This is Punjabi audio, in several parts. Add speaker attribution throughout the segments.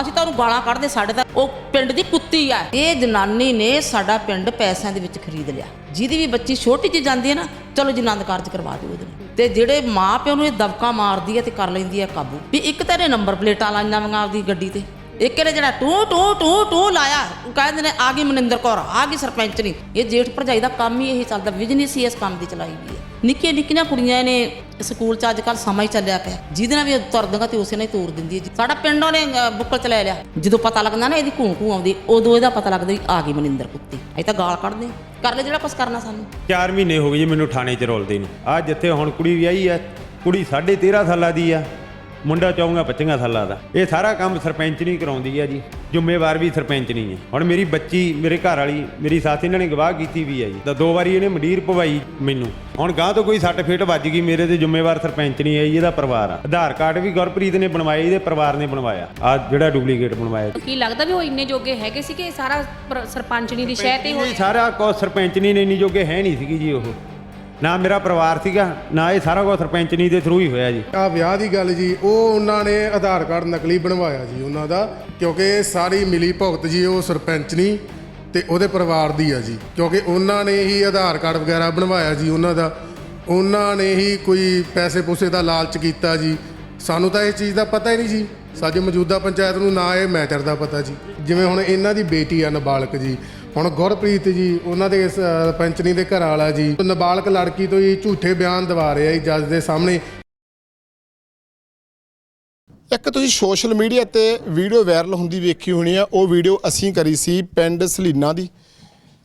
Speaker 1: ਅਸੀਂ ਤਾਂ ਉਹਨੂੰ ਗਾਲਾਂ ਕੱਢਦੇ, ਸਾਡੇ ਤਾਂ ਉਹ ਪਿੰਡ ਦੀ ਕੁੱਤੀ ਆ। ਇਹ ਜਨਾਨੀ ਨੇ ਸਾਡਾ ਪਿੰਡ ਪੈਸਿਆਂ ਦੇ ਵਿੱਚ ਖਰੀਦ ਲਿਆ। ਜਿਹਦੀ ਵੀ ਬੱਚੀ ਛੋਟੀ ਜਿਹੀ ਜਾਂਦੀ ਹੈ ਨਾ, ਚਲੋ ਜੀ ਆਨੰਦ ਕਾਰਜ ਕਰਵਾ ਦਿਓ ਉਹਦੇ ਨਾਲ। ਤੇ ਜਿਹੜੇ ਮਾਂ ਪਿਓ ਨੂੰ ਇਹ ਦਬਕਾ ਮਾਰਦੀ ਹੈ ਤੇ ਕਰ ਲੈਂਦੀ ਹੈ ਕਾਬੂ। ਵੀ ਇੱਕ ਤਾਂ ਇਹਨੇ ਨੰਬਰ ਪਲੇਟਾਂ ਲਾਈਆਂ ਵਾਂ ਆਪਦੀ ਗੱਡੀ ਤੇ। ਇੱਕ ਇਹਨੇ ਜਿਹੜਾ ਟੂ ਟੂ ਟੂ ਟੂ ਲਾਇਆ, ਉਹ ਕਹਿੰਦੇ ਨੇ, ਆ ਗਈ ਮਨਿੰਦਰ ਕੌਰ, ਆ ਗਈ ਸਰਪੰਚ ਨੇ। ਇਹ ਜੇਠ ਭਰਜਾਈ ਦਾ ਕੰਮ ਹੀ ਇਹੀ ਚੱਲਦਾ ਬਿਜ਼ਨਸ ਹੀ ਇਸ ਕੰਮ ਦੀ ਚਲਾਈ ਗਈ ਹੈ। ਨਿੱਕੀਆਂ ਨਿੱਕੀਆਂ ਕੁੜੀਆਂ ਨੇ ਸਕੂਲ ਚ ਅੱਜ ਕੱਲ ਸਮਾਂ ਹੀ ਚੱਲਿਆ ਪਿਆ। ਜਿਹਦੇ ਨਾਲ ਵੀ ਉਹ ਤੁਰਦਾਗਾ ਤੇ ਉਸੇ ਨਾਲ ਹੀ ਤੋਰ ਦਿੰਦੀ ਹੈ। ਸਾਡਾ ਪਿੰਡ ਉਹਨੇ ਬੁੱਕਲ ਚ ਲੈ ਲਿਆ। ਜਦੋਂ ਪਤਾ ਲੱਗਦਾ ਨਾ ਇਹਦੀ ਘੂੰ ਘੂੰ ਆਉਂਦੀ, ਉਦੋਂ ਇਹਦਾ ਪਤਾ ਲੱਗਦਾ ਵੀ ਆ ਗਈ ਮਨਿੰਦਰ ਕੁੱਤੀ। ਇਹ ਤਾਂ ਗਾਲ ਕੱਢਦੇ ਕਰ ਲੈ ਜਿਹੜਾ ਕੁਛ ਕਰਨਾ ਸਾਨੂੰ।
Speaker 2: 4 ਮਹੀਨੇ ਹੋ ਗਏ ਜੀ, ਮੈਨੂੰ ਥਾਣੇ 'ਚ ਰੋਲਦੇ ਨੂੰ। ਆ ਜਿੱਥੇ ਹੁਣ ਕੁੜੀ ਵਿਆਹੀ ਹੈ, ਕੁੜੀ 13.5 ਸਾਲਾਂ ਦੀ ਆ। ਮੁੰਡਾ 14 25 ਸਾਲਾਂ ਦਾ। ਇਹ ਸਾਰਾ ਕੰਮ ਸਰਪੰਚ ਨਹੀਂ ਕਰਾਉਂਦੀ ਆ ਜੀ। ਜ਼ਿੰਮੇਵਾਰ ਵੀ ਸਰਪੰਚ ਨਹੀਂ ਹੈ ਹੁਣ ਮੇਰੀ ਬੱਚੀ ਮੇਰੇ ਘਰ ਵਾਲੀ ਮੇਰੀ ਸੱਸ ਇਹਨਾਂ ਨੇ ਗਵਾਹ ਕੀਤੀ ਵੀ ਆ ਜੀ। ਤਾਂ ਦੋ ਵਾਰੀ ਇਹਨੇ ਮੰਡੀਰ ਪਵਾਈ ਮੈਨੂੰ। ਹੁਣ ਗਾਂ ਤੋਂ ਕੋਈ ਸੱਟ ਫੇਟ ਵੱਜ ਗਈ ਮੇਰੇ ਤੇ ਜ਼ਿੰਮੇਵਾਰ ਸਰਪੰਚ ਨਹੀਂ ਹੈ ਜੀ ਇਹਦਾ ਪਰਿਵਾਰ ਆ। ਆਧਾਰ ਕਾਰਡ ਵੀ ਗੁਰਪ੍ਰੀਤ ਨੇ ਬਣਵਾਇਆ ਇਹਦੇ ਪਰਿਵਾਰ ਨੇ ਬਣਵਾਇਆ। ਆ ਜਿਹੜਾ ਡੁਪਲੀਕੇਟ ਬਣਵਾਇਆ
Speaker 3: ਕੀ ਲੱਗਦਾ ਵੀ ਉਹ ਇੰਨੇ ਜੋਗੇ ਹੈਗੇ ਸੀ ਕਿ ਇਹ ਸਾਰਾ ਪਰ- ਸਰਪੰਚਣੀ ਦੀ ਸ਼ਹਿ ਤੇ ਹੋ
Speaker 2: ਸਾਰਾ ਕੁਝ ਸਰਪੰਚ ਨਹੀਂ ਨੇ ਇੰਨੀ ਜੋਗੇ ਹੈ ਨਹੀਂ ਸੀਗੀ ਜੀ ਉਹ। ਨਾ ਮੇਰਾ ਪਰਿਵਾਰ ਸੀਗਾ, ਨਾ ਇਹ ਸਾਰਾ ਕੁਝ ਸਰਪੰਚਨੀ ਦੇ ਥਰੂ ਹੀ ਹੋਇਆ ਜੀ।
Speaker 4: ਆ ਵਿਆਹ ਦੀ ਗੱਲ ਜੀ, ਉਹ ਉਹਨਾਂ ਨੇ ਆਧਾਰ ਕਾਰਡ ਨਕਲੀ ਬਣਵਾਇਆ ਜੀ ਉਹਨਾਂ ਦਾ, ਕਿਉਂਕਿ ਸਾਰੀ ਮਿਲੀ ਭੁਗਤ ਜੀ ਉਹ ਸਰਪੰਚਨੀ ਨਹੀਂ ਤੇ ਉਹਦੇ ਪਰਿਵਾਰ ਦੀ ਆ ਜੀ। ਕਿਉਂਕਿ ਉਹਨਾਂ ਨੇ ਹੀ ਆਧਾਰ ਕਾਰਡ ਵਗੈਰਾ ਬਣਵਾਇਆ ਜੀ ਉਹਨਾਂ ਦਾ। ਉਹਨਾਂ ਨੇ ਹੀ ਕੋਈ ਪੈਸੇ ਪੂਸੇ ਦਾ ਲਾਲਚ ਕੀਤਾ ਜੀ। ਸਾਨੂੰ ਤਾਂ ਇਹ ਚੀਜ਼ ਦਾ ਪਤਾ ਹੀ ਨਹੀਂ ਜੀ। ਸਾਡੀ ਮੌਜੂਦਾ ਪੰਚਾਇਤ ਨੂੰ ਨਾ ਇਹ ਮੈਟਰ ਦਾ ਪਤਾ ਜੀ। ਜਿਵੇਂ ਹੁਣ ਇਹਨਾਂ ਦੀ ਬੇਟੀ ਆ ਨਾਬਾਲਕ ਜੀ ਹੁਣ ਗੁਰਪ੍ਰੀਤ ਜੀ, ਉਹਨਾਂ ਦੇ ਸਰਪੰਚਨੀ ਦੇ ਘਰ ਵਾਲਾ ਜੀ ਨਾਬਾਲਗ ਲੜਕੀ ਤੋਂ ਹੀ ਝੂਠੇ ਬਿਆਨ ਦਿਵਾ ਰਿਹਾ ਜੀ ਜੱਜ ਦੇ ਸਾਹਮਣੇ।
Speaker 5: ਇੱਕ ਤੁਸੀਂ ਸੋਸ਼ਲ ਮੀਡੀਆ ਤੇ ਵੀਡੀਓ ਵਾਇਰਲ ਹੁੰਦੀ ਵੇਖੀ ਹੋਣੀ ਆ, ਉਹ ਵੀਡੀਓ ਅਸੀਂ ਕਰੀ ਸੀ ਪਿੰਡ ਸਲੀਨਾ ਦੀ।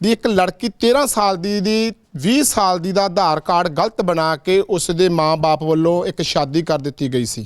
Speaker 5: ਦੀ ਇੱਕ ਲੜਕੀ 13 ਸਾਲ ਦੀ ਦੀ 20 ਸਾਲ ਦੀ ਦਾ ਆਧਾਰ ਕਾਰਡ ਗਲਤ ਬਣਾ ਕੇ ਉਸ ਦੇ ਮਾਂ-ਬਾਪ ਵੱਲੋਂ ਇੱਕ ਸ਼ਾਦੀ ਕਰ ਦਿੱਤੀ ਗਈ ਸੀ।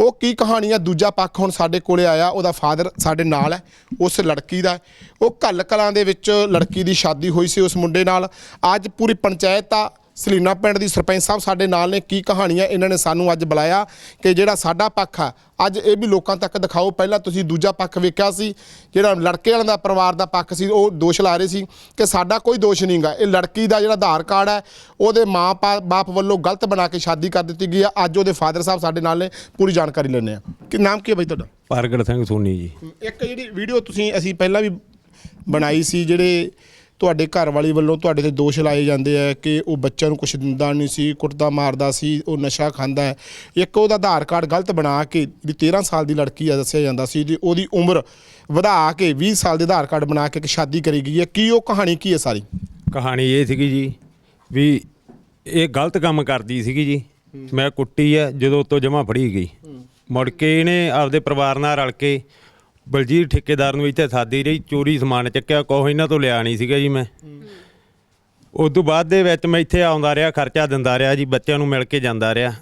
Speaker 5: ਉਹ ਕੀ ਕਹਾਣੀ ਆ? ਦੂਜਾ ਪੱਖ ਹੁਣ ਸਾਡੇ ਕੋਲੇ ਆਇਆ, ਉਹਦਾ ਫਾਦਰ ਸਾਡੇ ਨਾਲ ਹੈ, ਉਸ ਲੜਕੀ ਦਾ ਉਹ ਘੱਲ ਕਲਾਂ ਦੇ ਵਿੱਚ ਲੜਕੀ ਦੀ ਸ਼ਾਦੀ ਹੋਈ ਸੀ ਉਸ ਮੁੰਡੇ ਨਾਲ। ਅੱਜ ਪੂਰੀ ਪੰਚਾਇਤ ਆ ਸਲੀਨਾ ਪਿੰਡ ਦੀ ਸਰਪੰਚ ਸਾਹਿਬ ਸਾਡੇ ਨਾਲ ਨੇ ਕੀ ਕਹਾਣੀਆਂ ਇਹਨਾਂ ਨੇ ਸਾਨੂੰ ਅੱਜ ਬੁਲਾਇਆ ਕਿ ਜਿਹੜਾ ਸਾਡਾ ਪੱਖ ਆ ਅੱਜ ਇਹ ਵੀ ਲੋਕਾਂ ਤੱਕ ਦਿਖਾਓ ਪਹਿਲਾਂ ਤੁਸੀਂ ਦੂਜਾ ਪੱਖ ਵੇਖਿਆ ਸੀ ਜਿਹੜਾ ਲੜਕੇ ਵਾਲਿਆਂ ਦਾ ਪਰਿਵਾਰ ਦਾ ਪੱਖ ਸੀ ਉਹ ਦੋਸ਼ ਲਾ ਰਹੇ ਸੀ ਕਿ ਸਾਡਾ ਕੋਈ ਦੋਸ਼ ਨਹੀਂਗਾ ਇਹ ਲੜਕੀ ਦਾ ਜਿਹੜਾ ਆਧਾਰ ਕਾਰਡ ਹੈ ਉਹਦੇ ਮਾਂ ਬਾਪ ਵੱਲੋਂ ਗਲਤ ਬਣਾ ਕੇ ਸ਼ਾਦੀ ਕਰ ਦਿੱਤੀ ਗਈ ਆ। ਅੱਜ ਉਹਦੇ ਫਾਦਰ ਸਾਹਿਬ ਸਾਡੇ ਨਾਲ ਨੇ ਪੂਰੀ ਜਾਣਕਾਰੀ ਲੈਣੇ ਆ। ਕਿ ਨਾਮ ਕੀ ਹੈ ਬਾਈ ਤੁਹਾਡਾ?
Speaker 2: ਪ੍ਰਗਟ ਸਿੰਘ ਸੋਨੀ ਜੀ।
Speaker 5: ਇੱਕ ਜਿਹੜੀ ਵੀਡੀਓ ਤੁਸੀਂ ਅਸੀਂ ਪਹਿਲਾਂ ਵੀ ਬਣਾਈ ਸੀ ਜਿਹੜੇ ਤੁਹਾਡੇ ਘਰ ਵਾਲੀ ਵੱਲੋਂ ਤੁਹਾਡੇ ਤੇ ਦੋਸ਼ ਲਾਏ ਜਾਂਦੇ ਆ ਕਿ ਉਹ ਬੱਚਿਆਂ ਨੂੰ ਕੁਛ ਦਿੰਦਾ ਨਹੀਂ ਸੀ ਕੁੱਟਦਾ ਮਾਰਦਾ ਸੀ ਉਹ ਨਸ਼ਾ ਖਾਂਦਾ ਹੈ। ਇੱਕ ਉਹਦਾ ਆਧਾਰ ਕਾਰਡ ਗਲਤ ਬਣਾ ਕੇ ਜਿਹੜੀ 13 ਸਾਲ ਦੀ ਲੜਕੀ ਆ ਦੱਸਿਆ ਜਾਂਦਾ ਸੀ ਤੇ ਉਹਦੀ ਉਮਰ ਵਧਾ ਕੇ 20 ਸਾਲ ਦੇ ਆਧਾਰ ਕਾਰਡ ਬਣਾ ਕੇ ਇੱਕ ਸ਼ਾਦੀ ਕਰੀ ਗਈ ਹੈ। ਕੀ ਉਹ ਕਹਾਣੀ ਕੀ ਹੈ ਸਾਰੀ?
Speaker 2: ਕਹਾਣੀ ਇਹ ਸੀਗੀ ਜੀ ਵੀ ਇਹ ਗਲਤ ਕੰਮ ਕਰਦੀ ਸੀਗੀ ਜੀ। ਮੈਂ ਕੁੱਟੀ ਆ ਜਦੋਂ ਤੋਂ ਜਮਾ ਫੜੀ ਗਈ। ਮੁੜ ਕੇ ਇਹਨੇ ਆਪਦੇ ਪਰਿਵਾਰ ਨਾਲ ਰਲ ਕੇ ਬਲਜੀਤ ਠੇਕੇਦਾਰ ਨੂੰ ਇੱਥੇ ਸਾਦੀ ਰਹੀ, ਚੋਰੀ ਸਮਾਨ ਚੱਕਿਆ ਕੋਹ ਇਹਨਾਂ ਤੋਂ ਲਿਆ ਨਹੀਂ ਸੀਗਾ ਜੀ ਮੈਂ। ਉਸ ਤੋਂ ਬਾਅਦ ਦੇ ਵਿੱਚ ਮੈਂ ਇੱਥੇ ਆਉਂਦਾ ਰਿਹਾ, ਖਰਚਾ ਦਿੰਦਾ ਰਿਹਾ ਜੀ, ਬੱਚਿਆਂ ਨੂੰ ਮਿਲ ਕੇ ਜਾਂਦਾ ਰਿਹਾ।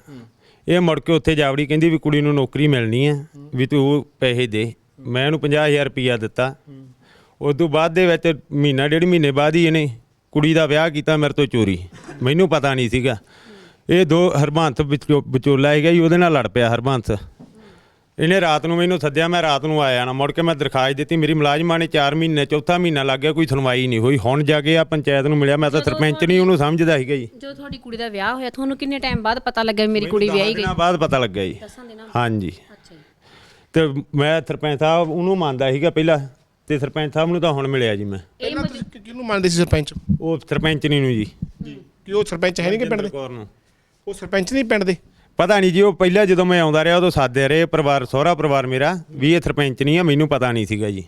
Speaker 2: ਇਹ ਮੁੜ ਕੇ ਉੱਥੇ ਜਾਵੜੀ ਕਹਿੰਦੀ ਵੀ ਕੁੜੀ ਨੂੰ ਨੌਕਰੀ ਮਿਲਣੀ ਹੈ, ਵੀ ਤੂੰ ਪੈਸੇ ਦੇ। ਮੈਂ ਇਹਨੂੰ 50000 ਰੁਪਈਆ ਦਿੱਤਾ। ਉਸ ਤੋਂ ਬਾਅਦ ਦੇ ਵਿੱਚ ਮਹੀਨਾ, ਡੇਢ ਮਹੀਨੇ ਬਾਅਦ ਹੀ ਇਹਨੇ ਕੁੜੀ ਦਾ ਵਿਆਹ ਕੀਤਾ ਮੇਰੇ ਤੋਂ ਚੋਰੀ। ਮੈਨੂੰ ਪਤਾ ਨਹੀਂ ਸੀਗਾ। ਇਹ ਦੋ ਹਰਬੰਸ ਵਿਚੋ- ਵਿਚੋਲਾ ਹੈਗਾ ਜੀ, ਉਹਦੇ ਨਾਲ ਲੜ ਪਿਆ ਹਰਬੰਸ। ਇਹਨੇ ਰਾਤ ਨੂੰ ਮੈਨੂੰ ਸੱਦਿਆ ਮੈਂ ਰਾਤ ਨੂੰ ਆਇਆ ਨਾ ਮੁੜ ਕੇ ਮੈਂ ਦਰਖਾਸਤ ਦਿੱਤੀ ਮੇਰੀ ਮੁਲਾਜ਼ਮਾਂ ਨੇ 4 ਮਹੀਨੇ ਚੌਥਾ ਮਹੀਨਾ ਲੱਗ ਗਿਆ ਕੋਈ ਸੁਣਵਾਈ ਨਹੀਂ ਹੋਈ। ਹੁਣ ਜਾ ਕੇ ਆ ਪੰਚਾਇਤ ਨੂੰ ਮਿਲਿਆ ਮੈਂ ਤਾਂ ਸਰਪੰਚ ਨਹੀਂ ਉਹਨੂੰ ਸਮਝਦਾ ਸੀਗਾ ਜੀ।
Speaker 3: ਜਦੋਂ ਤੁਹਾਡੀ ਕੁੜੀ ਦਾ ਵਿਆਹ ਹੋਇਆ ਤੁਹਾਨੂੰ ਕਿੰਨੇ ਟਾਈਮ ਬਾਅਦ ਪਤਾ ਲੱਗਾ ਵੀ ਮੇਰੀ ਕੁੜੀ ਵਿਆਹੀ ਗਈ?
Speaker 2: ਦਿਨਾਂ ਬਾਅਦ ਪਤਾ ਲੱਗਾ ਜੀ।
Speaker 3: ਦਸਾਂ ਦਿਨਾਂ
Speaker 2: ਹਾਂਜੀ।
Speaker 3: ਅੱਛਾ ਜੀ।
Speaker 2: ਤੇ ਮੈਂ ਸਰਪੰਚ ਸਾਹਿਬ ਉਹਨੂੰ ਮੰਨਦਾ ਸੀਗਾ ਪਹਿਲਾਂ ਤੇ ਸਰਪੰਚ ਸਾਹਿਬ ਨੂੰ ਤਾਂ ਹੁਣ ਮਿਲਿਆ ਜੀ ਮੈਂ।
Speaker 5: ਪਹਿਲਾਂ ਤੁਸੀਂ ਕਿ- ਕਿਹਨੂੰ ਮੰਨਦੇ ਸੀ ਸਰਪੰਚ?
Speaker 2: ਉਹ ਸਰਪੰਚ ਨਹੀਂ ਨੂੰ ਜੀ।
Speaker 5: ਕਿ ਉਹ ਸਰਪੰਚ ਹੈ ਨਹੀਂ ਕਿ ਪਿੰਡ ਦੇ?
Speaker 2: ਕੌਰ ਨੂੰ।
Speaker 5: ਉਹ ਸਰਪੰਚ ਨਹੀਂ ਪਿੰਡ ਦੇ?
Speaker 2: ਪਤਾ ਨਹੀਂ ਜੀ ਉਹ ਪਹਿਲਾਂ ਜਦੋਂ ਮੈਂ ਆਉਂਦਾ ਰਿਹਾ ਉਦੋਂ ਸਾਦੇ ਰਹੇ ਪਰਿਵਾਰ ਸਹੁਰਾ ਪਰਿਵਾਰ ਮੇਰਾ ਵੀ ਇਹ ਸਰਪੰਚ ਨਹੀਂ ਆ ਮੈਨੂੰ ਪਤਾ ਨਹੀਂ ਸੀਗਾ ਜੀ।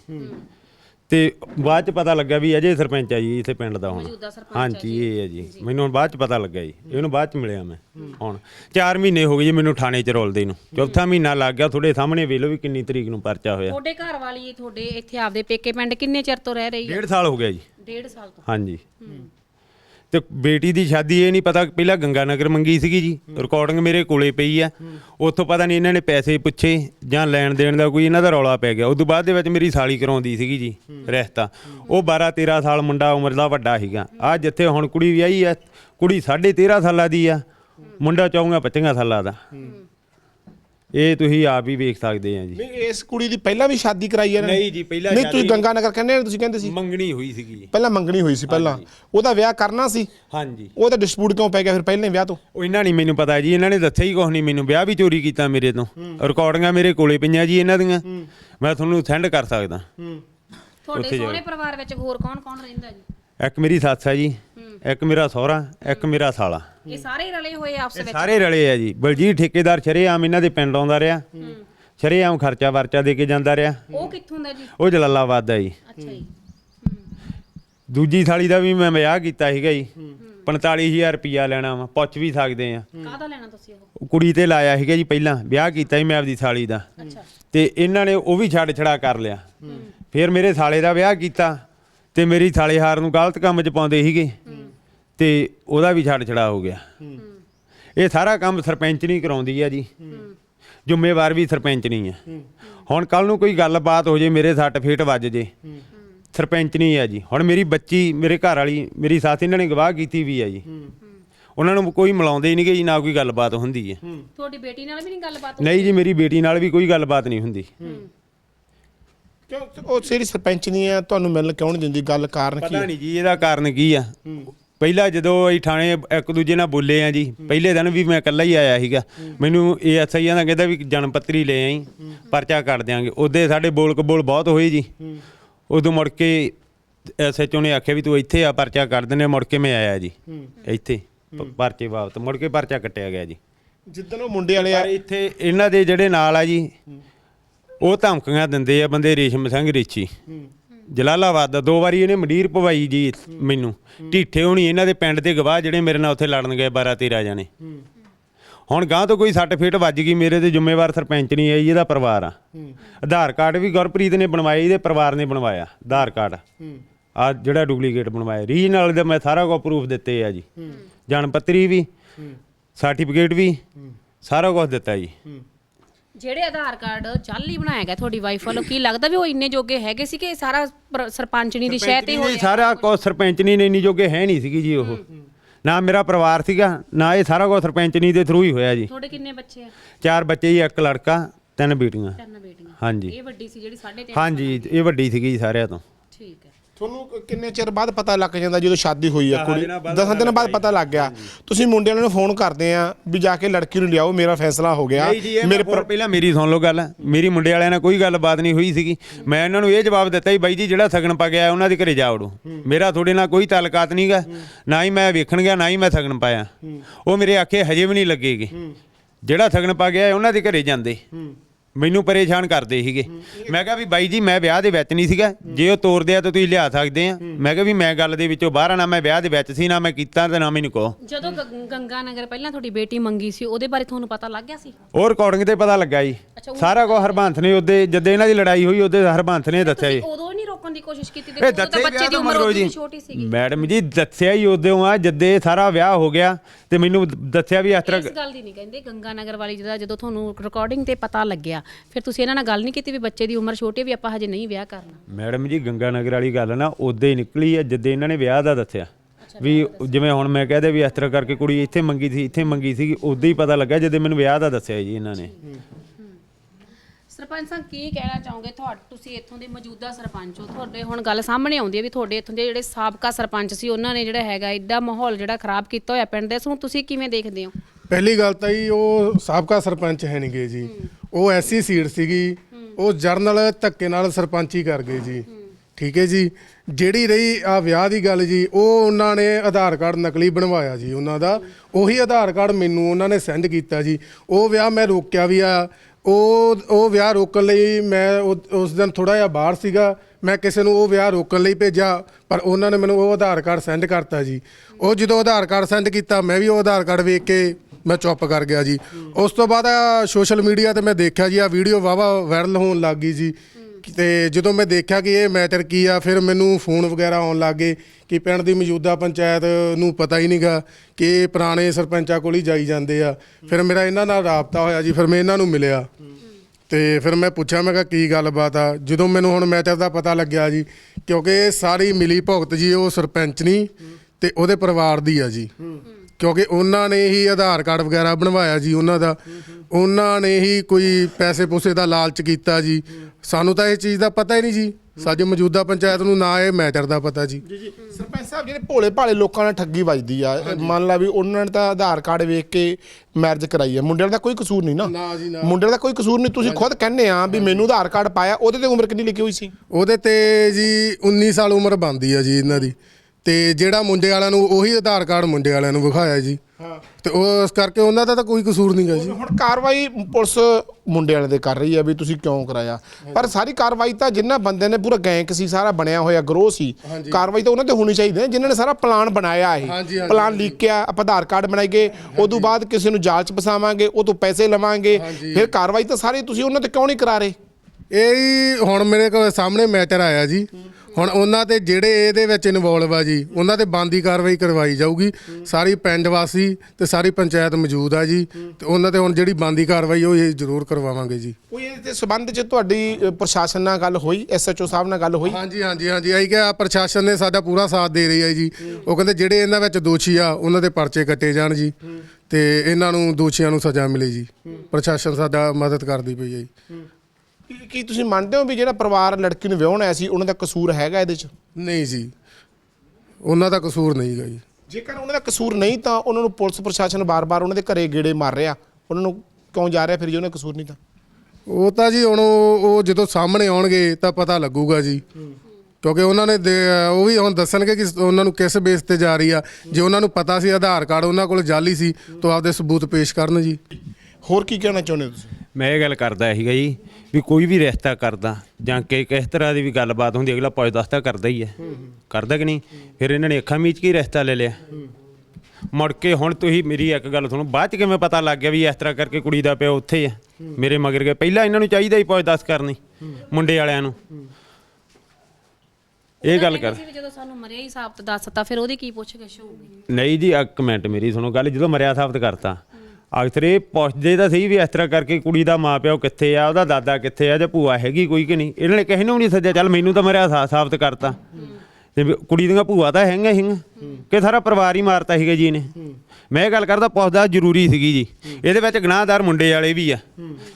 Speaker 2: ਤੇ ਬਾਅਦ ਚ ਪਤਾ ਲੱਗਾ ਵੀ ਅਜੇ ਸਰਪੰਚ ਆ ਜੀ ਇੱਥੇ ਪਿੰਡ ਦਾ ਹੁਣ।
Speaker 3: ਮੌਜੂਦਾ ਸਰਪੰਚ
Speaker 2: ਹਾਂਜੀ ਇਹ ਹੈ ਜੀ। ਮੈਨੂੰ ਹੁਣ ਬਾਅਦ ਚ ਪਤਾ ਲੱਗਾ ਜੀ ਇਹਨੂੰ ਬਾਅਦ ਚ ਮਿਲਿਆ ਮੈਂ ਹੁਣ। 4 ਮਹੀਨੇ ਹੋ ਗਏ ਜੀ ਮੈਨੂੰ ਥਾਣੇ ਚ ਰੋਲਦੇ ਨੂੰ। ਚੌਥਾ ਮਹੀਨਾ ਲੱਗ ਗਿਆ ਤੁਹਾਡੇ ਸਾਹਮਣੇ ਵੇਖ ਲਓ ਵੀ ਕਿੰਨੀ ਤਰੀਕ ਨੂੰ ਪਰਚਾ ਹੋਇਆ।
Speaker 3: ਤੁਹਾਡੇ ਘਰ ਵਾਲੀ ਤੁਹਾਡੇ ਇੱਥੇ ਆਪਦੇ ਪੇਕੇ ਪਿੰਡ ਕਿੰਨੇ ਚਿਰ ਤੋਂ ਰਹਿ ਰਹੀ ਹੈ
Speaker 2: ਡੇਢ ਸਾਲ ਹੋ ਗਿਆ ਜੀ।
Speaker 3: ਡੇਢ ਸਾਲ ਤੋਂ।
Speaker 2: ਹਾਂਜੀ। ਤੇ ਬੇਟੀ ਦੀ ਸ਼ਾਦੀ ਇਹ ਨਹੀਂ ਪਤਾ ਪਹਿਲਾਂ ਗੰਗਾ ਨਗਰ ਮੰਗੀ ਸੀਗੀ ਜੀ। ਰਿਕਾਰਡਿੰਗ ਮੇਰੇ ਕੋਲੇ ਪਈ ਆ। ਉੱਥੋਂ ਪਤਾ ਨਹੀਂ ਇਹਨਾਂ ਨੇ ਪੈਸੇ ਪੁੱਛੇ ਜਾਂ ਲੈਣ ਦੇਣ ਦਾ ਕੋਈ ਇਹਨਾਂ ਦਾ ਰੌਲਾ ਪੈ ਗਿਆ। ਉਸ ਤੋਂ ਬਾਅਦ ਦੇ ਵਿੱਚ ਮੇਰੀ ਸਾਲੀ ਕਰਾਉਂਦੀ ਸੀਗੀ ਜੀ ਰਿਸ਼ਤਾ ਉਹ 12 13 ਸਾਲ ਮੁੰਡਾ ਉਮਰ ਦਾ ਵੱਡਾ ਸੀਗਾ। ਆ ਜਿੱਥੇ ਹੁਣ ਕੁੜੀ ਵਿਆਹੀ ਆ ਕੁੜੀ 13.5 ਸਾਲਾਂ ਦੀ ਆ। ਮੁੰਡਾ 14 25 ਸਾਲਾਂ ਦਾ। ਇਹ ਤੁਸੀਂ ਆਪ ਹੀ ਵੇਖ ਸਕਦੇ ਆ ਜੀ।
Speaker 5: ਨਹੀਂ ਇਸ ਕੁੜੀ ਦੀ ਪਹਿਲਾਂ ਵੀ ਸ਼ਾਦੀ ਕਰਾਈ ਹੈ ਇਹਨਾਂ ਨੇ?
Speaker 2: ਨਹੀਂ ਜੀ, ਪਹਿਲਾਂ
Speaker 5: ਨਹੀਂ ਤੁਸੀਂ
Speaker 2: ਸ਼ਾਦੀ-
Speaker 5: ਗੰਗਾ ਨਗਰ ਕਹਿੰਦੇ ਤੁਸੀਂ ਕਹਿੰਦੇ ਸੀ।
Speaker 2: ਮੰਗਣੀ ਹੋਈ ਸੀਗੀ। ਜੀ
Speaker 5: ਪਹਿਲਾਂ ਮੰਗਣੀ ਹੋਈ ਸੀ ਪਹਿਲਾਂ। ਉਹਦਾ ਵਿਆਹ ਕਰਨਾ ਸੀ।
Speaker 2: ਹਾਂਜੀ।
Speaker 5: ਉਹ ਤਾਂ ਡਿਸਪਿਊਟ ਕਿਉਂ ਪੈ ਗਿਆ ਫਿਰ ਪਹਿਲੇ ਵਿਆਹ ਤੋਂ?
Speaker 2: ਉਹ ਇਹਨਾਂ ਨਹੀਂ ਮੈਨੂੰ ਪਤਾ ਜੀ ਇਹਨਾਂ ਨੇ ਦੱਸਿਆ ਹੀ ਕੁਛ ਨਹੀਂ ਮੈਨੂੰ ਵਿਆਹ ਵੀ ਚੋਰੀ ਕੀਤਾ ਮੇਰੇ ਤੋਂ। ਰਿਕਾਰਡਿੰਗਾਂ ਮੇਰੇ ਕੋਲੇ ਪਈਆਂ ਜੀ ਇਹਨਾਂ ਦੀਆਂ। ਮੈਂ ਤੁਹਾਨੂੰ ਸੈਂਡ ਕਰ ਸਕਦਾ।
Speaker 3: ਤੁਹਾਡੇ ਸਹੁਰੇ ਪਰਿਵਾਰ ਵਿੱਚ ਹੋਰ ਕੌਣ ਕੌਣ ਰਹਿੰਦਾ ਜੀ?
Speaker 2: ਇੱਕ ਮੇਰੀ ਸੱਸ ਹੈ ਜੀ ਇੱਕ ਮੇਰਾ ਸਹੁਰਾ ਇੱਕ ਮੇਰਾ ਸਾਲਾ।
Speaker 3: ਇਹ ਸਾਰੇ ਰਲੇ ਹੋਏ ਆਪਸ
Speaker 2: ਇਹ
Speaker 3: ਵਿੱਚ?
Speaker 2: ਸਾਰੇ ਰਲੇ ਆ ਜੀ। ਬਲਜੀਤ ਠੇਕੇਦਾਰ ਸ਼ਰੇਆਮ ਇਹਨਾਂ ਦੇ ਪਿੰਡ ਆਉਂਦਾ ਰਿਹਾ। ਸ਼ਰੇਆਮ ਖਰਚਾ ਵਰਚਾ ਦੇ ਕੇ ਜਾਂਦਾ ਰਿਹਾ।
Speaker 3: ਉਹ ਕਿੱਥੋਂ ਦਾ ਜੀ?
Speaker 2: ਉਹ ਜਲਾਲਾਬਾਦ ਦਾ ਜੀ।
Speaker 3: ਅੱਛਾ ਜੀ।
Speaker 2: ਦੂਜੀ ਥਾਲੀ ਦਾ ਵੀ ਮੈਂ ਵਿਆਹ ਕੀਤਾ ਸੀਗਾ ਜੀ। 45000 ਰੁਪਿਆ ਲੈਣਾ ਵਾ ਪੁੱਛ ਵੀ ਸਕਦੇ ਆ।
Speaker 3: ਕਾਹਦਾ ਲੈਣਾ ਤੁਸੀਂ ਉਹ?
Speaker 2: ਉਹ ਕੁੜੀ ਤੇ ਲਾਇਆ ਸੀਗਾ ਜੀ ਪਹਿਲਾਂ ਵਿਆਹ ਕੀਤਾ ਸੀ ਮੈਂ ਆਪਦੀ ਸਾਲੀ ਦਾ।
Speaker 3: ਅੱਛਾ।
Speaker 2: ਤੇ ਇਹਨਾਂ ਨੇ ਉਹ ਵੀ ਛੱਡ ਛੜਾ ਕਰ ਲਿਆ। ਫਿਰ ਮੇਰੇ ਸਾਲੇ ਦਾ ਵਿਆਹ ਕੀਤਾ। ਤੇ ਮੇਰੀ ਸਾਲੇ ਹਾਰ ਨੂੰ ਗਲਤ ਕੰਮ 'ਚ ਪਾਉਂਦੇ ਸੀਗੇ। ਤੇ ਉਹਦਾ ਵੀ ਛੱਡ ਛੜਾ ਹੋ ਗਿਆ। ਇਹ ਸਾਰਾ ਕੰਮ ਸਰਪੰਚ ਨਹੀਂ ਕਰਾਉਂਦੀ ਆ ਜੀ। ਜ਼ਿੰਮੇਵਾਰ ਵੀ ਸਰਪੰਚ ਨਹੀਂ ਆ। ਹੁਣ ਕੱਲ ਨੂੰ ਕੋਈ ਗੱਲਬਾਤ ਹੋ ਜੇ ਮੇਰੇ ਸੱਟ ਫੇਟ ਵੱਜ ਜੇ। ਸਰਪੰਚ ਨਹੀਂ ਆ ਜੀ। ਹੁਣ ਮੇਰੀ ਬੱਚੀ ਮੇਰੇ ਘਰ ਵਾਲੀ ਮੇਰੀ ਸਾਥ ਇਹਨਾਂ ਨੇ ਗਵਾਹ ਕੀਤੀ ਵੀ ਆ ਜੀ। ਉਹਨਾਂ ਨੂੰ ਕੋਈ ਮਿਲਾਉਂਦੇ ਹੀ ਨਹੀਂਗੇ ਜੀ ਨਾ ਕੋਈ ਗੱਲਬਾਤ ਹੁੰਦੀ ਹੈ।
Speaker 3: ਤੁਹਾਡੀ ਬੇਟੀ ਨਾਲ ਵੀ ਨਹੀਂ ਗੱਲਬਾਤ
Speaker 2: ਨਹੀਂ ਜੀ ਮੇਰੀ ਬੇਟੀ ਨਾਲ ਵੀ ਕੋਈ ਗੱਲਬਾਤ ਨਹੀਂ ਹੁੰਦੀ।
Speaker 5: ਕਿਉਂ? ਉਹ ਜਿਹੜੀ ਸਰਪੰਚ ਨਹੀਂ ਹੈ ਤੁਹਾਨੂੰ ਮਿਲਣ ਕਿਉਂ ਨਹੀਂ ਦਿੰਦੀ? ਗੱਲ ਕਾਰਨ ਕੀ
Speaker 2: ਪਤਾ
Speaker 5: ਹੈ
Speaker 2: ਨਹੀਂ ਜੀ ਇਹਦਾ ਕਾਰਨ ਕੀ ਆ? ਪਹਿਲਾਂ ਜਦੋਂ ਅਸੀਂ ਥਾਣੇ ਇੱਕ ਦੂਜੇ ਨਾਲ ਬੋਲੇ ਆ ਜੀ ਪਹਿਲੇ ਦਿਨ ਵੀ ਮੈਂ ਇਕੱਲਾ ਹੀ ਆਇਆ ਸੀਗਾ। ਮੈਨੂੰ ਇਹ ਐਸਆਈਆਂ ਦਾ ਕਹਿੰਦਾ ਵੀ ਜਨਮ ਪੱਤਰੀ ਲੈ ਆਈ ਪਰਚਾ ਕੱਟ ਦਿਆਂਗੇ। ਉਹਦੇ ਸਾਡੇ ਬੋਲ ਕਬੋਲ ਬਹੁਤ ਹੋਏ ਜੀ। ਉਦੋਂ ਮੁੜ ਕੇ ਐਸਐਚਓ ਨੇ ਆਖਿਆ ਵੀ ਤੂੰ ਇੱਥੇ ਆ ਪਰਚਾ ਕਰ ਦਿੰਨੇ ਮੁੜ ਕੇ ਮੈਂ ਆਇਆ ਜੀ। ਇੱਥੇ ਪ- ਪਰਚੇ ਬਾਬਤ ਮੁੜ ਕੇ ਪਰਚਾ ਕੱਟਿਆ ਗਿਆ ਜੀ।
Speaker 5: ਜਿੱਦਣ ਉਹ ਮੁੰਡੇ ਵਾਲੇ ਆ
Speaker 2: ਪਰ ਇੱਥੇ ਇਹਨਾਂ ਦੇ ਜਿਹੜੇ ਨਾਲ ਆ ਜੀ ਉਹ ਧਮਕੀਆਂ ਦਿੰਦੇ ਆ ਬੰਦੇ ਰੇਸ਼ਮ ਸਿੰਘ ਰੇਚੀ। ਜਲਾਲਾਬਾਦ ਦਾ ਦੋ ਵਾਰੀ ਇਹਨੇ ਮੰਡੀਰ ਪਵਾਈ ਜੀ ਮੈਨੂੰ। ਢੀਠੇ ਹੋਣੀ ਇਹਨਾਂ ਦੇ ਪਿੰਡ ਦੇ ਗਵਾਹ ਜਿਹੜੇ ਮੇਰੇ ਨਾਲ ਉੱਥੇ ਲੜਨ ਗਏ 12 13 ਜਾਣੇ। ਹੁਣ ਗਾਂ ਤੋਂ ਕੋਈ ਸੱਟ ਫੇਟ ਵੱਜ ਗਈ ਮੇਰੇ ਤੇ ਜ਼ਿੰਮੇਵਾਰ ਸਰਪੰਚ ਨਹੀਂ ਹੈ ਜੀ ਇਹਦਾ ਪਰਿਵਾਰ ਆ। ਆਧਾਰ ਕਾਰਡ ਵੀ ਗੁਰਪ੍ਰੀਤ ਨੇ ਬਣਵਾਇਆ ਇਹਦੇ ਪਰਿਵਾਰ ਨੇ ਬਣਵਾਇਆ ਆਧਾਰ ਕਾਰਡ। ਆ ਜਿਹੜਾ ਡੁਪਲੀਕੇਟ ਬਣਵਾਇਆ, ਰੀਜਨਲ ਦੇ ਮੈਂ ਸਾਰਾ ਕੁਝ ਪ੍ਰੂਫ ਦਿੱਤੇ ਆ ਜੀ। ਜਨਮ ਪੱਤਰੀ ਵੀ ਸਰਟੀਫਿਕੇਟ ਵੀ, ਸਾਰਾ ਕੁਝ ਦਿੱਤਾ ਜੀ।
Speaker 3: ਜਿਹੜੇ ਆਧਾਰ ਕਾਰਡ ਜਾਲੀ ਬਣਾਇਆ ਗਿਆ ਤੁਹਾਡੀ ਵਾਈਫ ਵੱਲੋਂ ਕੀ ਲੱਗਦਾ ਵੀ ਉਹ ਇੰਨੇ ਜੋਗੇ ਹੈਗੇ ਸੀ ਕਿ ਇਹ ਸਾਰਾ ਪਰ- ਸਰਪੰਚਣੀ ਦੀ ਸ਼ਹਿ ਤੇ ਹੋ
Speaker 2: ਸਾਰਾ ਕੁਝ ਸਰਪੰਚਨੀ ਨੇ ਇੰਨੀ ਜੋਗੇ ਹੈ ਨਹੀਂ ਸੀਗੀ ਜੀ ਉਹ। ਨਾ ਮੇਰਾ ਪਰਿਵਾਰ ਸੀਗਾ ਨਾ ਇਹ ਸਾਰਾ ਕੁਝ ਸਰਪੰਚਨੀ ਦੇ ਥਰੂ ਹੀ ਹੋਇਆ ਜੀ।
Speaker 3: ਤੁਹਾਡੇ ਕਿੰਨੇ ਬੱਚੇ ਆ?
Speaker 2: ਚਾਰ ਬੱਚੇ ਜੀ ਇੱਕ ਲੜਕਾ ਤਿੰਨ ਬੇਟੀਆਂ।
Speaker 3: ਤਿੰਨ ਬੇਟੀਆਂ।
Speaker 2: ਹਾਂਜੀ।
Speaker 3: ਇਹ ਵੱਡੀ ਸੀ ਜਿਹੜੀ 3.5
Speaker 2: ਹਾਂਜੀ ਇਹ ਵੱਡੀ ਸੀਗੀ ਜੀ ਸਾਰਿਆਂ ਤੋਂ।
Speaker 3: ਠੀਕ ਹੈ।
Speaker 5: ਤੁਹਾਨੂੰ ਕਿੰਨੇ ਚਿਰ ਬਾਅਦ ਪਤਾ ਲੱਗ ਜਾਂਦਾ ਜਦੋਂ ਸ਼ਾਦੀ ਹੋਈ ਆ ਕੁੜੀ?
Speaker 2: ਦਿਨਾਂ ਬਾਅਦ
Speaker 5: 10 ਦਿਨਾਂ ਬਾਅਦ ਪਤਾ ਲੱਗ ਗਿਆ। ਤੁਸੀਂ ਮੁੰਡੇ ਵਾਲਿਆਂ ਨੂੰ ਫੋਨ ਕਰਦੇ ਆ ਵੀ ਜਾ ਕੇ ਲੜਕੀ ਨੂੰ ਲਿਆਓ ਮੇਰਾ ਫੈਸਲਾ ਹੋ ਗਿਆ।
Speaker 2: ਮੇਰੇ ਪਹਿਲਾਂ ਮੇਰੀ ਸੁਣ ਲਓ ਗੱਲ। ਮੇਰੀ ਮੁੰਡੇ ਵਾਲਿਆਂ ਨਾਲ ਕੋਈ ਗੱਲਬਾਤ ਨਹੀਂ ਹੋਈ ਸੀਗੀ। ਮੈਂ ਇਹਨਾਂ ਨੂੰ ਇਹ ਜਵਾਬ ਦਿੱਤਾ ਸੀ ਬਾਈ ਜੀ ਜਿਹੜਾ ਸਗਨ ਪਾ ਗਿਆ ਉਹਨਾਂ ਦੇ ਘਰੇ ਜਾ ਵੜੋ। ਮੇਰਾ ਤੁਹਾਡੇ ਨਾਲ ਕੋਈ ਤਾਲੁਕਾਤ ਨਹੀਂਗਾ ਨਾ ਹੀ ਮੈਂ ਵੇਖਣ ਗਿਆ ਨਾ ਹੀ ਮੈਂ ਸਗਨ ਪਾਇਆ। ਉਹ ਮੇਰੇ ਆਖੇ ਹਜੇ ਵੀ ਨਹੀਂ ਲੱਗੇਗੇ। ਜਿਹੜਾ ਸਗਨ ਪਾ ਗਿਆ ਉਹਨਾਂ ਦੇ ਘਰੇ ਜਾਂਦੇ। ਮੈਨੂੰ ਪਰੇਸ਼ਾਨ ਕਰਦੇ ਸੀਗੇ। ਮੈਂ ਕਿਹਾ ਵੀ ਬਾਈ ਜੀ ਮੈਂ ਵਿਆਹ ਦੇ ਵਿੱਚ ਨਹੀਂ ਸੀਗਾ। ਜੇ ਉਹ ਤੋਰਦੇ ਆ ਤਾਂ ਤੁਸੀਂ ਲਿਆ ਸਕਦੇ ਆ। ਮੈਂ ਕਿਹਾ ਵੀ ਮੈਂ ਗੱਲ ਦੇ ਵਿੱਚੋਂ ਬਾਹਰ ਆ ਨਾ ਮੈਂ ਵਿਆਹ ਦੇ ਵਿੱਚ ਸੀ ਨਾ ਮੈਂ ਕੀਤਾ ਤੇ ਨਾ ਮੈਨੂੰ ਕਹੋ।
Speaker 3: ਜਦੋਂ ਗੰਗਾ ਨਗਰ ਪਹਿਲਾਂ ਤੁਹਾਡੀ ਬੇਟੀ ਮੰਗੀ ਸੀ ਉਹਦੇ ਬਾਰੇ ਤੁਹਾਨੂੰ ਪਤਾ ਲੱਗ ਗਿਆ ਸੀ?
Speaker 2: ਉਹ ਰਿਕਾਰਡਿੰਗ ਤੇ ਪਤਾ ਲੱਗਾ ਜੀ। ਸਾਰਾ ਕੁਝ ਹਰਬੰਸ ਨੇ ਉਹਦੇ ਜਦ ਇਹਨਾਂ ਦੀ ਲੜਾਈ ਹੋਈ ਉਹਦੇ ਹਰਬੰਸ ਨੇ ਦੱਸਿਆ ਜੀ।
Speaker 3: ਉਦੋਂ ਨਹੀਂ ਰੋਕਣ ਦੀ ਕੋਸ਼ਿਸ਼ ਕੀਤੀ
Speaker 2: ਇਹ
Speaker 3: ਉਦੋਂ ਤਾਂ ਬੱਚੇ ਦੀ ਉਮਰ ਛੋਟੀ ਸੀਗੀ।
Speaker 2: ਮੈਡਮ ਜੀ ਦੱਸਿਆ ਹੀ ਉਦੋਂ ਆ ਜਦੇ ਸਾਰਾ ਵਿਆਹ ਹੋ ਗਿਆ ਤੇ ਮੈਨੂੰ ਦੱਸਿਆ ਵੀ ਇਸ ਤਰ੍ਹਾਂ
Speaker 3: ਇਸ ਗੱਲ ਦੀ ਨਹੀਂ ਕਹਿੰਦੇ ਗੰਗਾ ਨਗਰ ਵਾਲੀ ਜਿਹਦਾ ਜਦੋਂ ਤੁਹਾਨੂੰ ਰਿਕਾਰਡਿੰਗ ਤੇ ਪਤਾ ਲੱਗਿਆ ਫਿਰ ਤੁਸੀਂ ਇਹਨਾਂ ਨਾਲ ਗੱਲ ਨਹੀਂ ਕੀਤੀ ਵੀ ਬੱਚੇ ਦੀ ਉਮਰ ਛੋਟੀ ਹੈ ਵੀ ਆਪਾਂ ਹਜੇ ਨਹੀਂ ਵਿਆਹ ਕਰਨਾ?
Speaker 2: ਮੈਡਮ ਜੀ ਗੰਗਾ ਨਗਰ ਵਾਲੀ ਗੱਲ ਨਾ ਉਦੋਂ ਹੀ ਨਿਕਲੀ ਹੈ ਜਦੇ ਇਹਨਾਂ ਨੇ ਵਿਆਹ ਦਾ ਦੱਸਿਆ। ਵੀ ਜਿਵੇਂ ਹੁਣ ਮੈਂ ਕਹਦੇ ਵੀ ਇਸ ਤਰ੍ਹਾਂ ਕਰਕੇ ਕੁੜੀ ਇੱਥੇ ਮੰਗੀ ਸੀ ਇੱਥੇ ਮੰਗੀ ਸੀ ਉਦੋਂ ਹੀ ਪਤਾ ਲੱਗਾ ਜਦੇ ਮੈਨੂੰ ਵਿਆਹ ਦਾ ਦੱਸਿਆ ਜੀ ਇਹਨਾਂ ਨੇ।
Speaker 3: ਸਰਪੰਚ ਸਾਹਿਬ ਕੀ ਕਹਿਣਾ ਚਾਹੋਗੇ? ਤੁਹਾਡੇ ਤੁਸੀਂ ਇੱਥੋਂ ਦੇ ਮੌਜੂਦਾ ਸਰਪੰਚ ਹੋ ਤੁਹਾਡੇ ਹੁਣ ਗੱਲ ਸਾਹਮਣੇ ਆਉਂਦੀ ਹੈ ਵੀ ਤੁਹਾਡੇ ਇੱਥੋਂ ਦੇ ਜਿਹੜੇ ਸਾਬਕਾ ਸਰਪੰਚ ਸੀ ਉਹਨਾਂ ਨੇ ਜਿਹੜਾ ਹੈਗਾ ਐਡਾ ਮਾਹੌਲ ਜਿਹੜਾ ਖਰਾਬ ਕੀਤਾ ਹੋਇਆ ਪਿੰਡ ਦੇ ਇਸ ਨੂੰ ਤੁਸੀਂ ਕਿਵੇਂ ਦੇਖਦੇ ਹੋ?
Speaker 4: ਪਹਿਲੀ ਗੱਲ ਤਾਂ ਜੀ ਉਹ ਸਾਬਕਾ ਸਰਪੰਚ ਹੈ ਨਹੀਂਗੇ ਜੀ। ਉਹ ਐਸੀ ਸੀਟ ਸੀਗੀ। ਉਹ ਜਰਨਲ ਧੱਕੇ ਨਾਲ ਸਰਪੰਚੀ ਕਰ ਗਏ ਜੀ। ਠੀਕ ਹੈ ਜੀ? ਜਿਹੜੀ ਰਹੀ ਆ ਵਿਆਹ ਦੀ ਗੱਲ ਜੀ ਉਹ ਉਹਨਾਂ ਨੇ ਆਧਾਰ ਕਾਰਡ ਨਕਲੀ ਬਣਵਾਇਆ ਜੀ ਉਹਨਾਂ ਦਾ। ਉਹੀ ਆਧਾਰ ਕਾਰਡ ਮੈਨੂੰ ਉਹਨਾਂ ਨੇ ਸੈਂਡ ਕੀਤਾ ਜੀ। ਉਹ ਵਿਆਹ ਮੈਂ ਰੋਕਿਆ ਵੀ ਆ। ਉਹ ਉਹ ਵਿਆਹ ਰੋਕਣ ਲਈ ਮੈਂ ਉਹ- ਉਸ ਦਿਨ ਥੋੜਾ ਜਿਹਾ ਬਾਹਰ ਸੀਗਾ। ਮੈਂ ਕਿਸੇ ਨੂੰ ਉਹ ਵਿਆਹ ਰੋਕਣ ਲਈ ਭੇਜਿਆ, ਪਰ ਉਹਨਾਂ ਨੇ ਮੈਨੂੰ ਉਹ ਆਧਾਰ ਕਾਰਡ ਸੈਂਡ ਕਰਤਾ ਜੀ। ਉਹ ਜਦੋਂ ਆਧਾਰ ਕਾਰਡ ਸੈਂਡ ਕੀਤਾ, ਮੈਂ ਵੀ ਉਹ ਆਧਾਰ ਕਾਰਡ ਵੇਖ ਕੇ ਮੈਂ ਚੁੱਪ ਕਰ ਗਿਆ ਜੀ। ਉਸ ਤੋਂ ਬਾਅਦ ਸੋਸ਼ਲ ਮੀਡੀਆ ਤੇ ਮੈਂ ਦੇਖਿਆ ਜੀ ਆ ਵੀਡੀਓ ਵਾਵਾ ਵਾਇਰਲ ਹੋਣ ਲੱਗ ਗਈ ਜੀ। ਤੇ ਜਦੋਂ ਮੈਂ ਦੇਖਿਆ ਕਿ ਇਹ ਮੈਟਰ ਕੀ ਆ, ਫਿਰ ਮੈਨੂੰ ਫੋਨ ਵਗੈਰਾ ਆਉਣ ਲੱਗ ਗਏ ਕਿ ਪਿੰਡ ਦੀ ਮੌਜੂਦਾ ਪੰਚਾਇਤ ਨੂੰ ਪਤਾ ਹੀ ਨਹੀਂਗਾ ਕਿ ਇਹ ਪੁਰਾਣੇ ਸਰਪੰਚਾਂ ਕੋਲ ਹੀ ਜਾਈ ਜਾਂਦੇ ਆ। ਫਿਰ ਮੇਰਾ ਇਹਨਾਂ ਨਾਲ ਰਾਬਤਾ ਹੋਇਆ ਜੀ, ਫਿਰ ਮੈਂ ਇਹਨਾਂ ਨੂੰ ਮਿਲਿਆ। ਤੇ ਫਿਰ ਮੈਂ ਪੁੱਛਿਆ, ਮੈਂ ਕਿਹਾ ਕੀ ਗੱਲਬਾਤ ਆ? ਜਦੋਂ ਮੈਨੂੰ ਹੁਣ ਮੈਟਰ ਦਾ ਪਤਾ ਲੱਗਿਆ ਜੀ, ਕਿਉਂਕਿ ਇਹ ਸਾਰੀ ਮਿਲੀ ਭੁਗਤ ਜੀ, ਉਹ ਸਰਪੰਚ ਨਹੀਂ ਤੇ ਉਹਦੇ ਪਰਿਵਾਰ ਦੀ ਆ ਜੀ। ਕਿਉਂਕਿ ਉਹਨਾਂ ਨੇ ਹੀ ਆਧਾਰ ਕਾਰਡ ਵਗੈਰਾ ਬਣਵਾਇਆ ਜੀ ਉਹਨਾਂ ਦਾ। ਉਹਨਾਂ ਨੇ ਹੀ ਕੋਈ ਪੈਸੇ ਪੂਸੇ ਦਾ ਲਾਲਚ ਕੀਤਾ ਜੀ। ਸਾਨੂੰ ਤਾਂ ਇਹ ਚੀਜ਼ ਦਾ ਪਤਾ ਹੀ ਨਹੀਂ ਜੀ। ਸਾਡੀ ਮੌਜੂਦਾ ਪੰਚਾਇਤ ਨੂੰ ਨਾ ਇਹ ਮੈਟਰ ਦਾ ਪਤਾ ਜੀ।
Speaker 5: ਜੀ ਜੀ। ਸਰਪੰਚ ਸਾਹਿਬ ਜਿਹੜੇ ਭੋਲੇ ਭਾਲੇ ਲੋਕਾਂ ਨਾਲ ਠੱਗੀ ਵੱਜਦੀ ਆ ਮੰਨ ਲਾ ਵੀ ਉਹਨਾਂ ਨੇ ਤਾਂ ਆਧਾਰ ਕਾਰਡ ਵੇਖ ਕੇ ਮੈਰਿਜ ਕਰਾਈ ਆ। ਮੁੰਡਿਆਂ ਦਾ ਕੋਈ ਕਸੂਰ ਨਹੀਂ ਨਾ।
Speaker 4: ਨਾ ਜੀ, ਨਾ।
Speaker 5: ਮੁੰਡਿਆਂ ਦਾ ਕੋਈ ਕਸੂਰ ਨਹੀਂ। ਤੁਸੀਂ ਖੁਦ ਕਹਿੰਦੇ ਆ ਵੀ ਮੈਨੂੰ ਆਧਾਰ ਕਾਰਡ ਪਾਇਆ ਉਹਦੇ ਤੇ ਉਮਰ ਕਿੰਨੀ ਲਿਖੀ ਹੋਈ ਸੀ?
Speaker 4: ਉਹਦੇ ਤੇ ਜੀ 19 ਸਾਲ ਉਮਰ ਬਣਦੀ ਆ ਜੀ ਇਹਨਾਂ ਦੀ। ਤੇ ਜਿਹੜਾ ਮੁੰਡੇ ਵਾਲਿਆਂ ਨੂੰ ਉਹੀ ਆਧਾਰ ਕਾਰਡ ਮੁੰਡੇ ਵਾਲਿਆਂ ਨੂੰ ਵਿਖਾਇਆ ਜੀ।
Speaker 5: ਹਾਂ।
Speaker 4: ਤੇ ਉਸ ਕਰਕੇ ਉਹਨਾਂ ਦਾ ਤਾਂ ਕੋਈ ਕਸੂਰ ਨਹੀਂਗਾ ਜੀ।
Speaker 5: ਹੁਣ ਕਾਰਵਾਈ ਪੁਲਿਸ ਮੁੰਡੇ ਵਾਲੇ ਦੇ ਕਰ ਰਹੀ ਆ ਵੀ ਤੁਸੀਂ ਕਿਉਂ ਕਰਾਇਆ। ਪਰ ਸਾਰੀ ਕਾਰਵਾਈ ਤਾਂ ਜਿਨ੍ਹਾਂ ਬੰਦੇ ਨੇ ਪੂਰਾ ਗੈਂਗ ਸੀ ਸਾਰਾ ਬਣਿਆ ਹੋਇਆ ਗਰੋਹ ਸੀ ਕਾਰਵਾਈ ਤਾਂ ਉਹਨਾਂ ਤੇ ਹੋਣੀ ਚਾਹੀਦੀ ਹੈ। ਜਿਨ੍ਹਾਂ ਨੇ ਸਾਰਾ ਪਲਾਨ ਬਣਾਇਆ ਇਹ। ਪਲਾਨ ਲੀਕਿਆ ਆਪਾਂ ਆਧਾਰ ਕਾਰਡ ਬਣਾਈਏ ਉਦੋਂ ਬਾਅਦ ਕਿਸੇ ਨੂੰ ਜਾਲ 'ਚ ਫਸਾਵਾਂਗੇ ਉਹ ਤੋਂ ਪੈਸੇ ਲਵਾਂਗੇ। ਫਿਰ ਕਾਰਵਾਈ ਤਾਂ ਸਾਰੀ ਤੁਸੀਂ ਉਹਨਾਂ ਤੇ ਕਿਉਂ ਨਹੀਂ ਕਰਾ ਰਹੇ?
Speaker 4: ਇਹ ਹੀ ਹੁਣ ਮੇਰੇ ਕੋਲ ਸਾਹਮਣੇ ਮੈਟਰ ਆਇਆ ਜੀ। ਹੁਣ ਉਹਨਾਂ ਤੇ ਜਿਹੜੇ ਇਹਦੇ ਵਿੱਚ ਇਨਵੋਲਵ ਆ ਜੀ ਉਹਨਾਂ ਤੇ ਬੰਦੀ ਕਾਰਵਾਈ ਕਰਵਾਈ ਜਾਊਗੀ। ਸਾਰੀ ਪਿੰਡ ਵਾਸੀ ਤੇ ਸਾਰੀ ਪੰਚਾਇਤ ਮੌਜੂਦ ਆ ਜੀ ਤੇ ਉਹਨਾਂ ਤੇ ਹੁਣ ਜਿਹੜੀ ਬੰਦੀ ਕਾਰਵਾਈ ਉਹ ਇਹ ਜ਼ਰੂਰ ਕਰਵਾਵਾਂਗੇ ਜੀ।
Speaker 5: ਕੋਈ ਇਹਦੇ ਸੰਬੰਧ 'ਚ ਤੁਹਾਡੀ ਅ, ਪ੍ਰਸ਼ਾਸਨ ਨਾਲ ਗੱਲ ਹੋਈ? ਐਸਐਚਓ ਸਾਹਿਬ ਨਾਲ ਗੱਲ ਹੋਈ?
Speaker 4: ਹਾਂਜੀ ਹਾਂਜੀ ਹਾਂਜੀ ਆਈ ਕਿ ਪ੍ਰਸ਼ਾਸਨ ਨੇ ਸਾਡਾ ਪੂਰਾ ਸਾਥ ਦੇ ਰਹੀ ਹੈ ਜੀ। ਉਹ ਕਹਿੰਦੇ ਜਿਹੜੇ ਇਹਨਾਂ ਵਿੱਚ ਦੋਸ਼ੀ ਆ ਉਹਨਾਂ ਦੇ ਪਰਚੇ ਕੱਟੇ ਜਾਣ ਜੀ ਤੇ ਇਹਨਾਂ ਨੂੰ ਦੋਸ਼ੀਆਂ ਨੂੰ ਸਜ਼ਾ ਮਿਲੇ ਜੀ। ਪ੍ਰਸ਼ਾਸਨ ਸਾਡਾ ਮਦਦ ਕਰਦੀ ਪਈ ਹੈ ਜੀ।
Speaker 5: ਕੀ- ਕੀ ਤੁਸੀਂ ਮੰਨਦੇ ਹੋ ਵੀ ਜਿਹੜਾ ਪਰਿਵਾਰ ਲੜਕੀ ਨੂੰ ਵਿਆਹਣ ਆਇਆ ਸੀ ਉਹਨਾਂ ਦਾ ਕਸੂਰ ਹੈਗਾ ਇਹਦੇ 'ਚ?
Speaker 4: ਨਹੀਂ ਜੀ। ਉਹਨਾਂ ਦਾ ਕਸੂਰ ਨਹੀਂ ਗਾ ਜੀ।
Speaker 5: ਜੇਕਰ ਉਹਨਾਂ ਦਾ ਕਸੂਰ ਨਹੀਂ ਤਾਂ ਉਹਨਾਂ ਨੂੰ ਪੁਲਿਸ ਪ੍ਰਸ਼ਾਸਨ ਬਾਰ-ਬਾਰ ਉਹਨਾਂ ਦੇ ਘਰੇ ਗੇੜੇ ਮਾਰ ਰਿਹਾ। ਉਹਨਾਂ ਨੂੰ ਕਿਉਂ ਜਾ ਰਿਹਾ ਫਿਰ ਜੇ ਉਹਨਾਂ ਦਾ ਕਸੂਰ ਨਹੀਂ ਤਾਂ?
Speaker 4: ਉਹ ਤਾਂ ਜੀ ਹੁਣ ਉਹ ਉਹ ਜਦੋਂ ਸਾਹਮਣੇ ਆਉਣਗੇ ਤਾਂ ਪਤਾ ਲੱਗੂਗਾ ਜੀ। ਕਿਉਂਕਿ ਉਹਨਾਂ ਨੇ ਦੇ- ਉਹ ਵੀ ਹੁਣ ਦੱਸਣਗੇ ਕਿ ਉਹਨਾਂ ਨੂੰ ਕਿਸ ਬੇਸ ਤੇ ਜਾ ਰਹੀ ਆ। ਜੇ ਉਹਨਾਂ ਨੂੰ ਪਤਾ ਸੀ ਆਧਾਰ ਕਾਰਡ ਉਹਨਾਂ ਕੋਲ ਜਾਲੀ ਸੀ ਤਾਂ ਆਪਦੇ ਸਬੂਤ ਪੇਸ਼ ਕਰਨ ਜੀ।
Speaker 5: ਹੋਰ ਕੀ ਕਹਿਣਾ ਚਾਹੁੰਦੇ ਹੋ ਤੁਸੀਂ?
Speaker 2: ਮੈਂ ਇਹ ਗੱਲ ਕਰਦਾ ਸੀਗਾ ਜੀ ਵੀ ਕੋਈ ਵੀ ਰਿਸ਼ਤਾ ਕਰਦਾ ਜਾਂ ਕਿ ਕਿਸ ਤਰ੍ਹਾਂ ਦੀ ਵੀ ਗੱਲਬਾਤ ਹੁੰਦੀ ਅਗਲਾ ਪੁੱਛ ਦੱਸਦਾ ਕਰਦਾ ਹੀ ਹੈ। ਕਰਦਾ ਕਿ ਨਹੀਂ? ਫਿਰ ਇਹਨਾਂ ਨੇ ਅੱਖਾਂ ਮੀਚ ਕੇ ਹੀ ਰਿਸ਼ਤਾ ਲੈ ਲਿਆ। ਮੁੜ ਕੇ ਹੁਣ ਤੁਸੀਂ ਮੇਰੀ ਇੱਕ ਗੱਲ ਸੁਣੋ ਬਾਅਦ ਚ ਕਿਵੇਂ ਪਤਾ ਲੱਗ ਗਿਆ ਵੀ ਇਸ ਤਰ੍ਹਾਂ ਕਰਕੇ ਕੁੜੀ ਦਾ ਪਿਓ ਉੱਥੇ ਹੈ ਮੇਰੇ ਮਗਰ ਗਏ। ਪਹਿਲਾਂ ਇਹਨਾਂ ਨੂੰ ਚਾਹੀਦਾ ਹੀ ਪੁੱਛ ਦੱਸ ਕਰਨੀ ਮੁੰਡੇ ਵਾਲਿਆਂ ਨੂੰ। ਇਹ ਗੱਲ ਕਰ।
Speaker 3: ਜਦੋਂ ਸਾਨੂੰ ਮਰਿਆ ਹੀ ਸਾਬਤ ਦੱਸਤਾ ਫਿਰ ਉਹਦੀ ਕੀ ਪੁੱਛਗਿਛ ਹੋਊਗੀ?
Speaker 2: ਨਹੀਂ ਜੀ ਇੱਕ ਮਿੰਟ ਮੇਰੀ ਸੁਣੋ ਗੱਲ ਜਦੋਂ ਮਰਿਆ ਸਾਬਤ ਕਰਤਾ। ਅਕਸਰ ਇਹ ਪੁੱਛਦੇ ਤਾਂ ਸਹੀ ਵੀ ਇਸ ਤਰ੍ਹਾਂ ਕਰਕੇ ਕੁੜੀ ਦਾ ਮਾਪਿਓ ਕਿੱਥੇ ਆ ਉਹਦਾ ਦਾਦਾ ਕਿੱਥੇ ਆ ਜਾਂ ਭੂਆ ਹੈਗੀ ਕੋਈ ਕਿ ਨਹੀਂ? ਇਹਨਾਂ ਨੇ ਕਿਸੇ ਨੂੰ ਨਹੀਂ ਸੱਜਿਆ ਚੱਲ ਮੈਨੂੰ ਤਾਂ ਮਰਿਆ ਸਾ- ਸਾਬਤ ਕਰਤਾ। ਤੇ ਵੀ ਕੁੜੀ ਦੀਆਂ ਭੂਆ ਤਾਂ ਹੈਗਾ ਹੀਆਂ ਕਿ ਸਾਰਾ ਪਰਿਵਾਰ ਹੀ ਮਾਰਤਾ ਸੀਗਾ ਜੀ ਇਹਨੇ। ਮੈਂ ਇਹ ਗੱਲ ਕਰਦਾ ਪੁੱਛਦਾ ਜ਼ਰੂਰੀ ਸੀਗੀ ਜੀ। ਇਹਦੇ ਵਿੱਚ ਗੁਨਾਹਦਾਰ ਮੁੰਡੇ ਵਾਲੇ ਵੀ ਆ।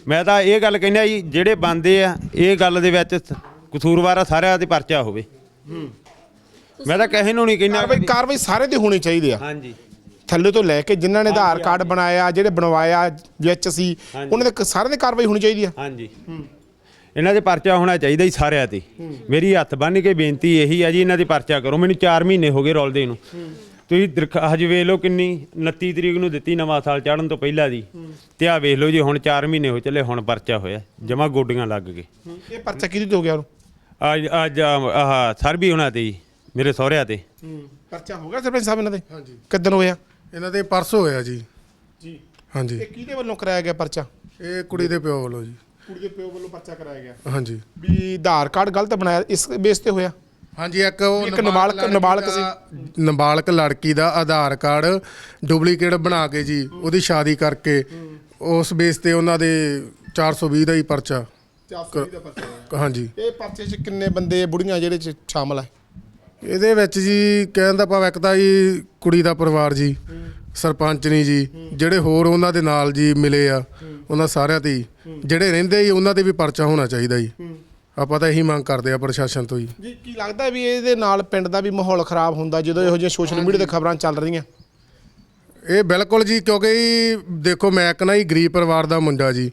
Speaker 2: ਮੈਂ ਤਾਂ ਇਹ ਗੱਲ ਕਹਿੰਦਾ ਜੀ ਜਿਹੜੇ ਬੰਦੇ ਆ ਇਹ ਗੱਲ ਦੇ ਵਿੱਚ ਕਸੂਰਵਾਰ ਆ ਸਾਰਿਆਂ ਦੇ ਪਰਚਾ ਹੋਵੇ। ਮੈਂ ਤਾਂ ਕਿਸੇ ਨੂੰ ਨਹੀਂ ਕਹਿੰਦਾ
Speaker 5: ਕਾਰਵਾਈ ਕਾਰਵਾਈ ਸਾਰੇ ਤੇ ਹੋਣੀ ਚਾਹੀਦੀ ਆ।
Speaker 2: ਹਾਂਜੀ।
Speaker 5: ਥੱਲੇ ਤੋਂ ਲੈ ਕੇ ਜਿਨ੍ਹਾਂ ਨੇ ਆਧਾਰ ਕਾਰਡ ਬਣਾਇਆ ਜਿਹੜੇ ਬਣਵਾਇਆ ਵਿੱਚ ਸੀ ਉਹਨਾਂ ਦੇ ਸਾਰਿਆਂ ਦੀ ਕਾਰਵਾਈ ਹੋਣੀ ਚਾਹੀਦੀ ਆ।
Speaker 2: ਹਾਂਜੀ। ਇਹਨਾਂ ਦੇ ਪਰਚਾ ਹੋਣਾ ਚਾਹੀਦਾ ਹੀ ਸਾਰਿਆਂ ਤੇ। ਮੇਰੀ ਹੱਥ ਬੰਨ੍ਹ ਕੇ ਬੇਨਤੀ ਇਹੀ ਆ ਜੀ ਇਹਨਾਂ ਦੇ ਪਰਚਾ ਕਰੋ। ਮੈਨੂੰ 4 ਮਹੀਨੇ ਹੋ ਗਏ ਰੋਲਦੇ ਨੂੰ। ਤੁਸੀਂ ਹਜੇ ਵੇਖ ਲਓ ਕਿੰਨੀ 29 ਤਰੀਕ ਨੂੰ ਦਿੱਤੀ ਨਵਾਂ ਸਾਲ ਚੜਨ ਤੋਂ ਪਹਿਲਾਂ ਦੀ। ਤੇ ਆ ਵੇਖ ਲਓ ਜੀ ਹੁਣ 4 ਮਹੀਨੇ ਹੋ ਚੱਲੇ ਹੁਣ ਪਰਚਾ ਹੋਇਆ। ਜਮਾ ਗੋਡੀਆਂ ਲੱਗ ਗਏ।
Speaker 5: ਇਹ ਪਰਚਾ ਕਿਹਦੀ ਤੇ ਹੋ ਗਿਆ ਉਹਨੂੰ
Speaker 2: ਅੱਜ ਅੱਜ ਆਹ ਆਹ ਸਰਬੀ ਹੋਣਾ ਤੇ ਜੀ ਮੇਰੇ ਸਹੁਰਿਆਂ ਤੇ।
Speaker 5: ਪਰਚਾ ਹੋ ਗਿਆ ਸਰਪੰਚ ਸਾਹਿਬ ਇਹਨਾਂ ਦੇ?
Speaker 4: ਹਾਂਜੀ।
Speaker 5: ਕਿੱਦਣ ਹੋਇਆ?
Speaker 4: ਇਹਨਾਂ ਦੇ ਪਰਸੋਂ ਹੋਇਆ ਜੀ।
Speaker 5: ਜੀ।
Speaker 4: ਹਾਂਜੀ।
Speaker 5: ਇਹ ਕਿਹਦੇ ਵੱਲੋਂ ਕਰਾਇਆ ਗਿਆ ਪਰਚਾ?
Speaker 4: ਇਹ ਕੁੜੀ ਦੇ ਪਿਓ ਵੱਲੋਂ ਜੀ।
Speaker 5: ਕੁੜੀ ਦੇ ਪਿਓ ਵੱਲੋਂ ਪਰਚਾ ਕਰਾਇਆ ਗਿਆ।
Speaker 4: ਹਾਂਜੀ।
Speaker 5: ਵੀ ਆਧਾਰ ਕਾਰਡ ਗਲਤ ਬਣਾਇਆ ਇਸ ਬੇਸ ਤੇ ਹੋਇਆ?
Speaker 4: ਹਾਂਜੀ ਇੱਕ ਉਹ
Speaker 5: ਇੱਕ ਨਾਬਾਲਗ-
Speaker 4: ਲੜਕੀ
Speaker 5: ਨਾਬਾਲਗ
Speaker 4: ਲੜਕੀ ਦਾ ਆਧਾਰ ਕਾਰਡ ਡੁਪਲੀਕੇਟ ਬਣਾ ਕੇ ਜੀ ਉਹਦੀ ਸ਼ਾਦੀ ਕਰਕੇ ਉਸ ਬੇਸ ਤੇ ਉਹਨਾਂ ਦੇ 420 ਦਾ ਹੀ ਪਰਚਾ।
Speaker 5: 420 ਦਾ ਪਰਚਾ
Speaker 4: ਹਾਂਜੀ।
Speaker 5: ਇਹ ਪਰਚੇ 'ਚ ਕਿੰਨੇ ਬੰਦੇ ਬੁੜੀਆਂ ਜਿਹੜੇ 'ਚ ਸ਼ਾਮਲ ਆ?
Speaker 4: ਇਹਦੇ ਵਿੱਚ ਜੀ ਕਹਿਣ ਦਾ ਭਾਵ ਇੱਕ ਤਾਂ ਜੀ ਕੁੜੀ ਦਾ ਪਰਿਵਾਰ ਜੀ ਸਰਪੰਚ ਨਹੀਂ ਜੀ ਜਿਹੜੇ ਹੋਰ ਉਹਨਾਂ ਦੇ ਨਾਲ ਜੀ ਮਿਲੇ ਆ ਉਹਨਾਂ ਸਾਰਿਆਂ ਤੇ ਹੀ। ਜਿਹੜੇ ਰਹਿੰਦੇ ਜੀ ਉਹਨਾਂ ਤੇ ਵੀ ਪਰਚਾ ਹੋਣਾ ਚਾਹੀਦਾ ਜੀ। ਆਪਾਂ ਤਾਂ ਇਹੀ ਮੰਗ ਕਰਦੇ ਆ ਪ੍ਰਸ਼ਾਸਨ ਤੋਂ ਜੀ।
Speaker 5: ਜੀ ਕੀ ਲੱਗਦਾ ਵੀ ਇਹਦੇ ਨਾਲ ਪਿੰਡ ਦਾ ਵੀ ਮਾਹੌਲ ਖਰਾਬ ਹੁੰਦਾ ਜਦੋਂ ਇਹੋ ਜਿਹੀਆਂ ਸੋਸ਼ਲ ਮੀਡੀਆ ਤੇ ਖਬਰਾਂ ਚੱਲ ਰਹੀਆਂ?
Speaker 4: ਇਹ ਬਿਲਕੁਲ ਜੀ ਕਿਉਂਕਿ ਦੇਖੋ ਮੈਂ ਇੱਕ ਨਾ ਹੀ ਗਰੀਬ ਪਰਿਵਾਰ ਦਾ ਮੁੰਡਾ ਜੀ।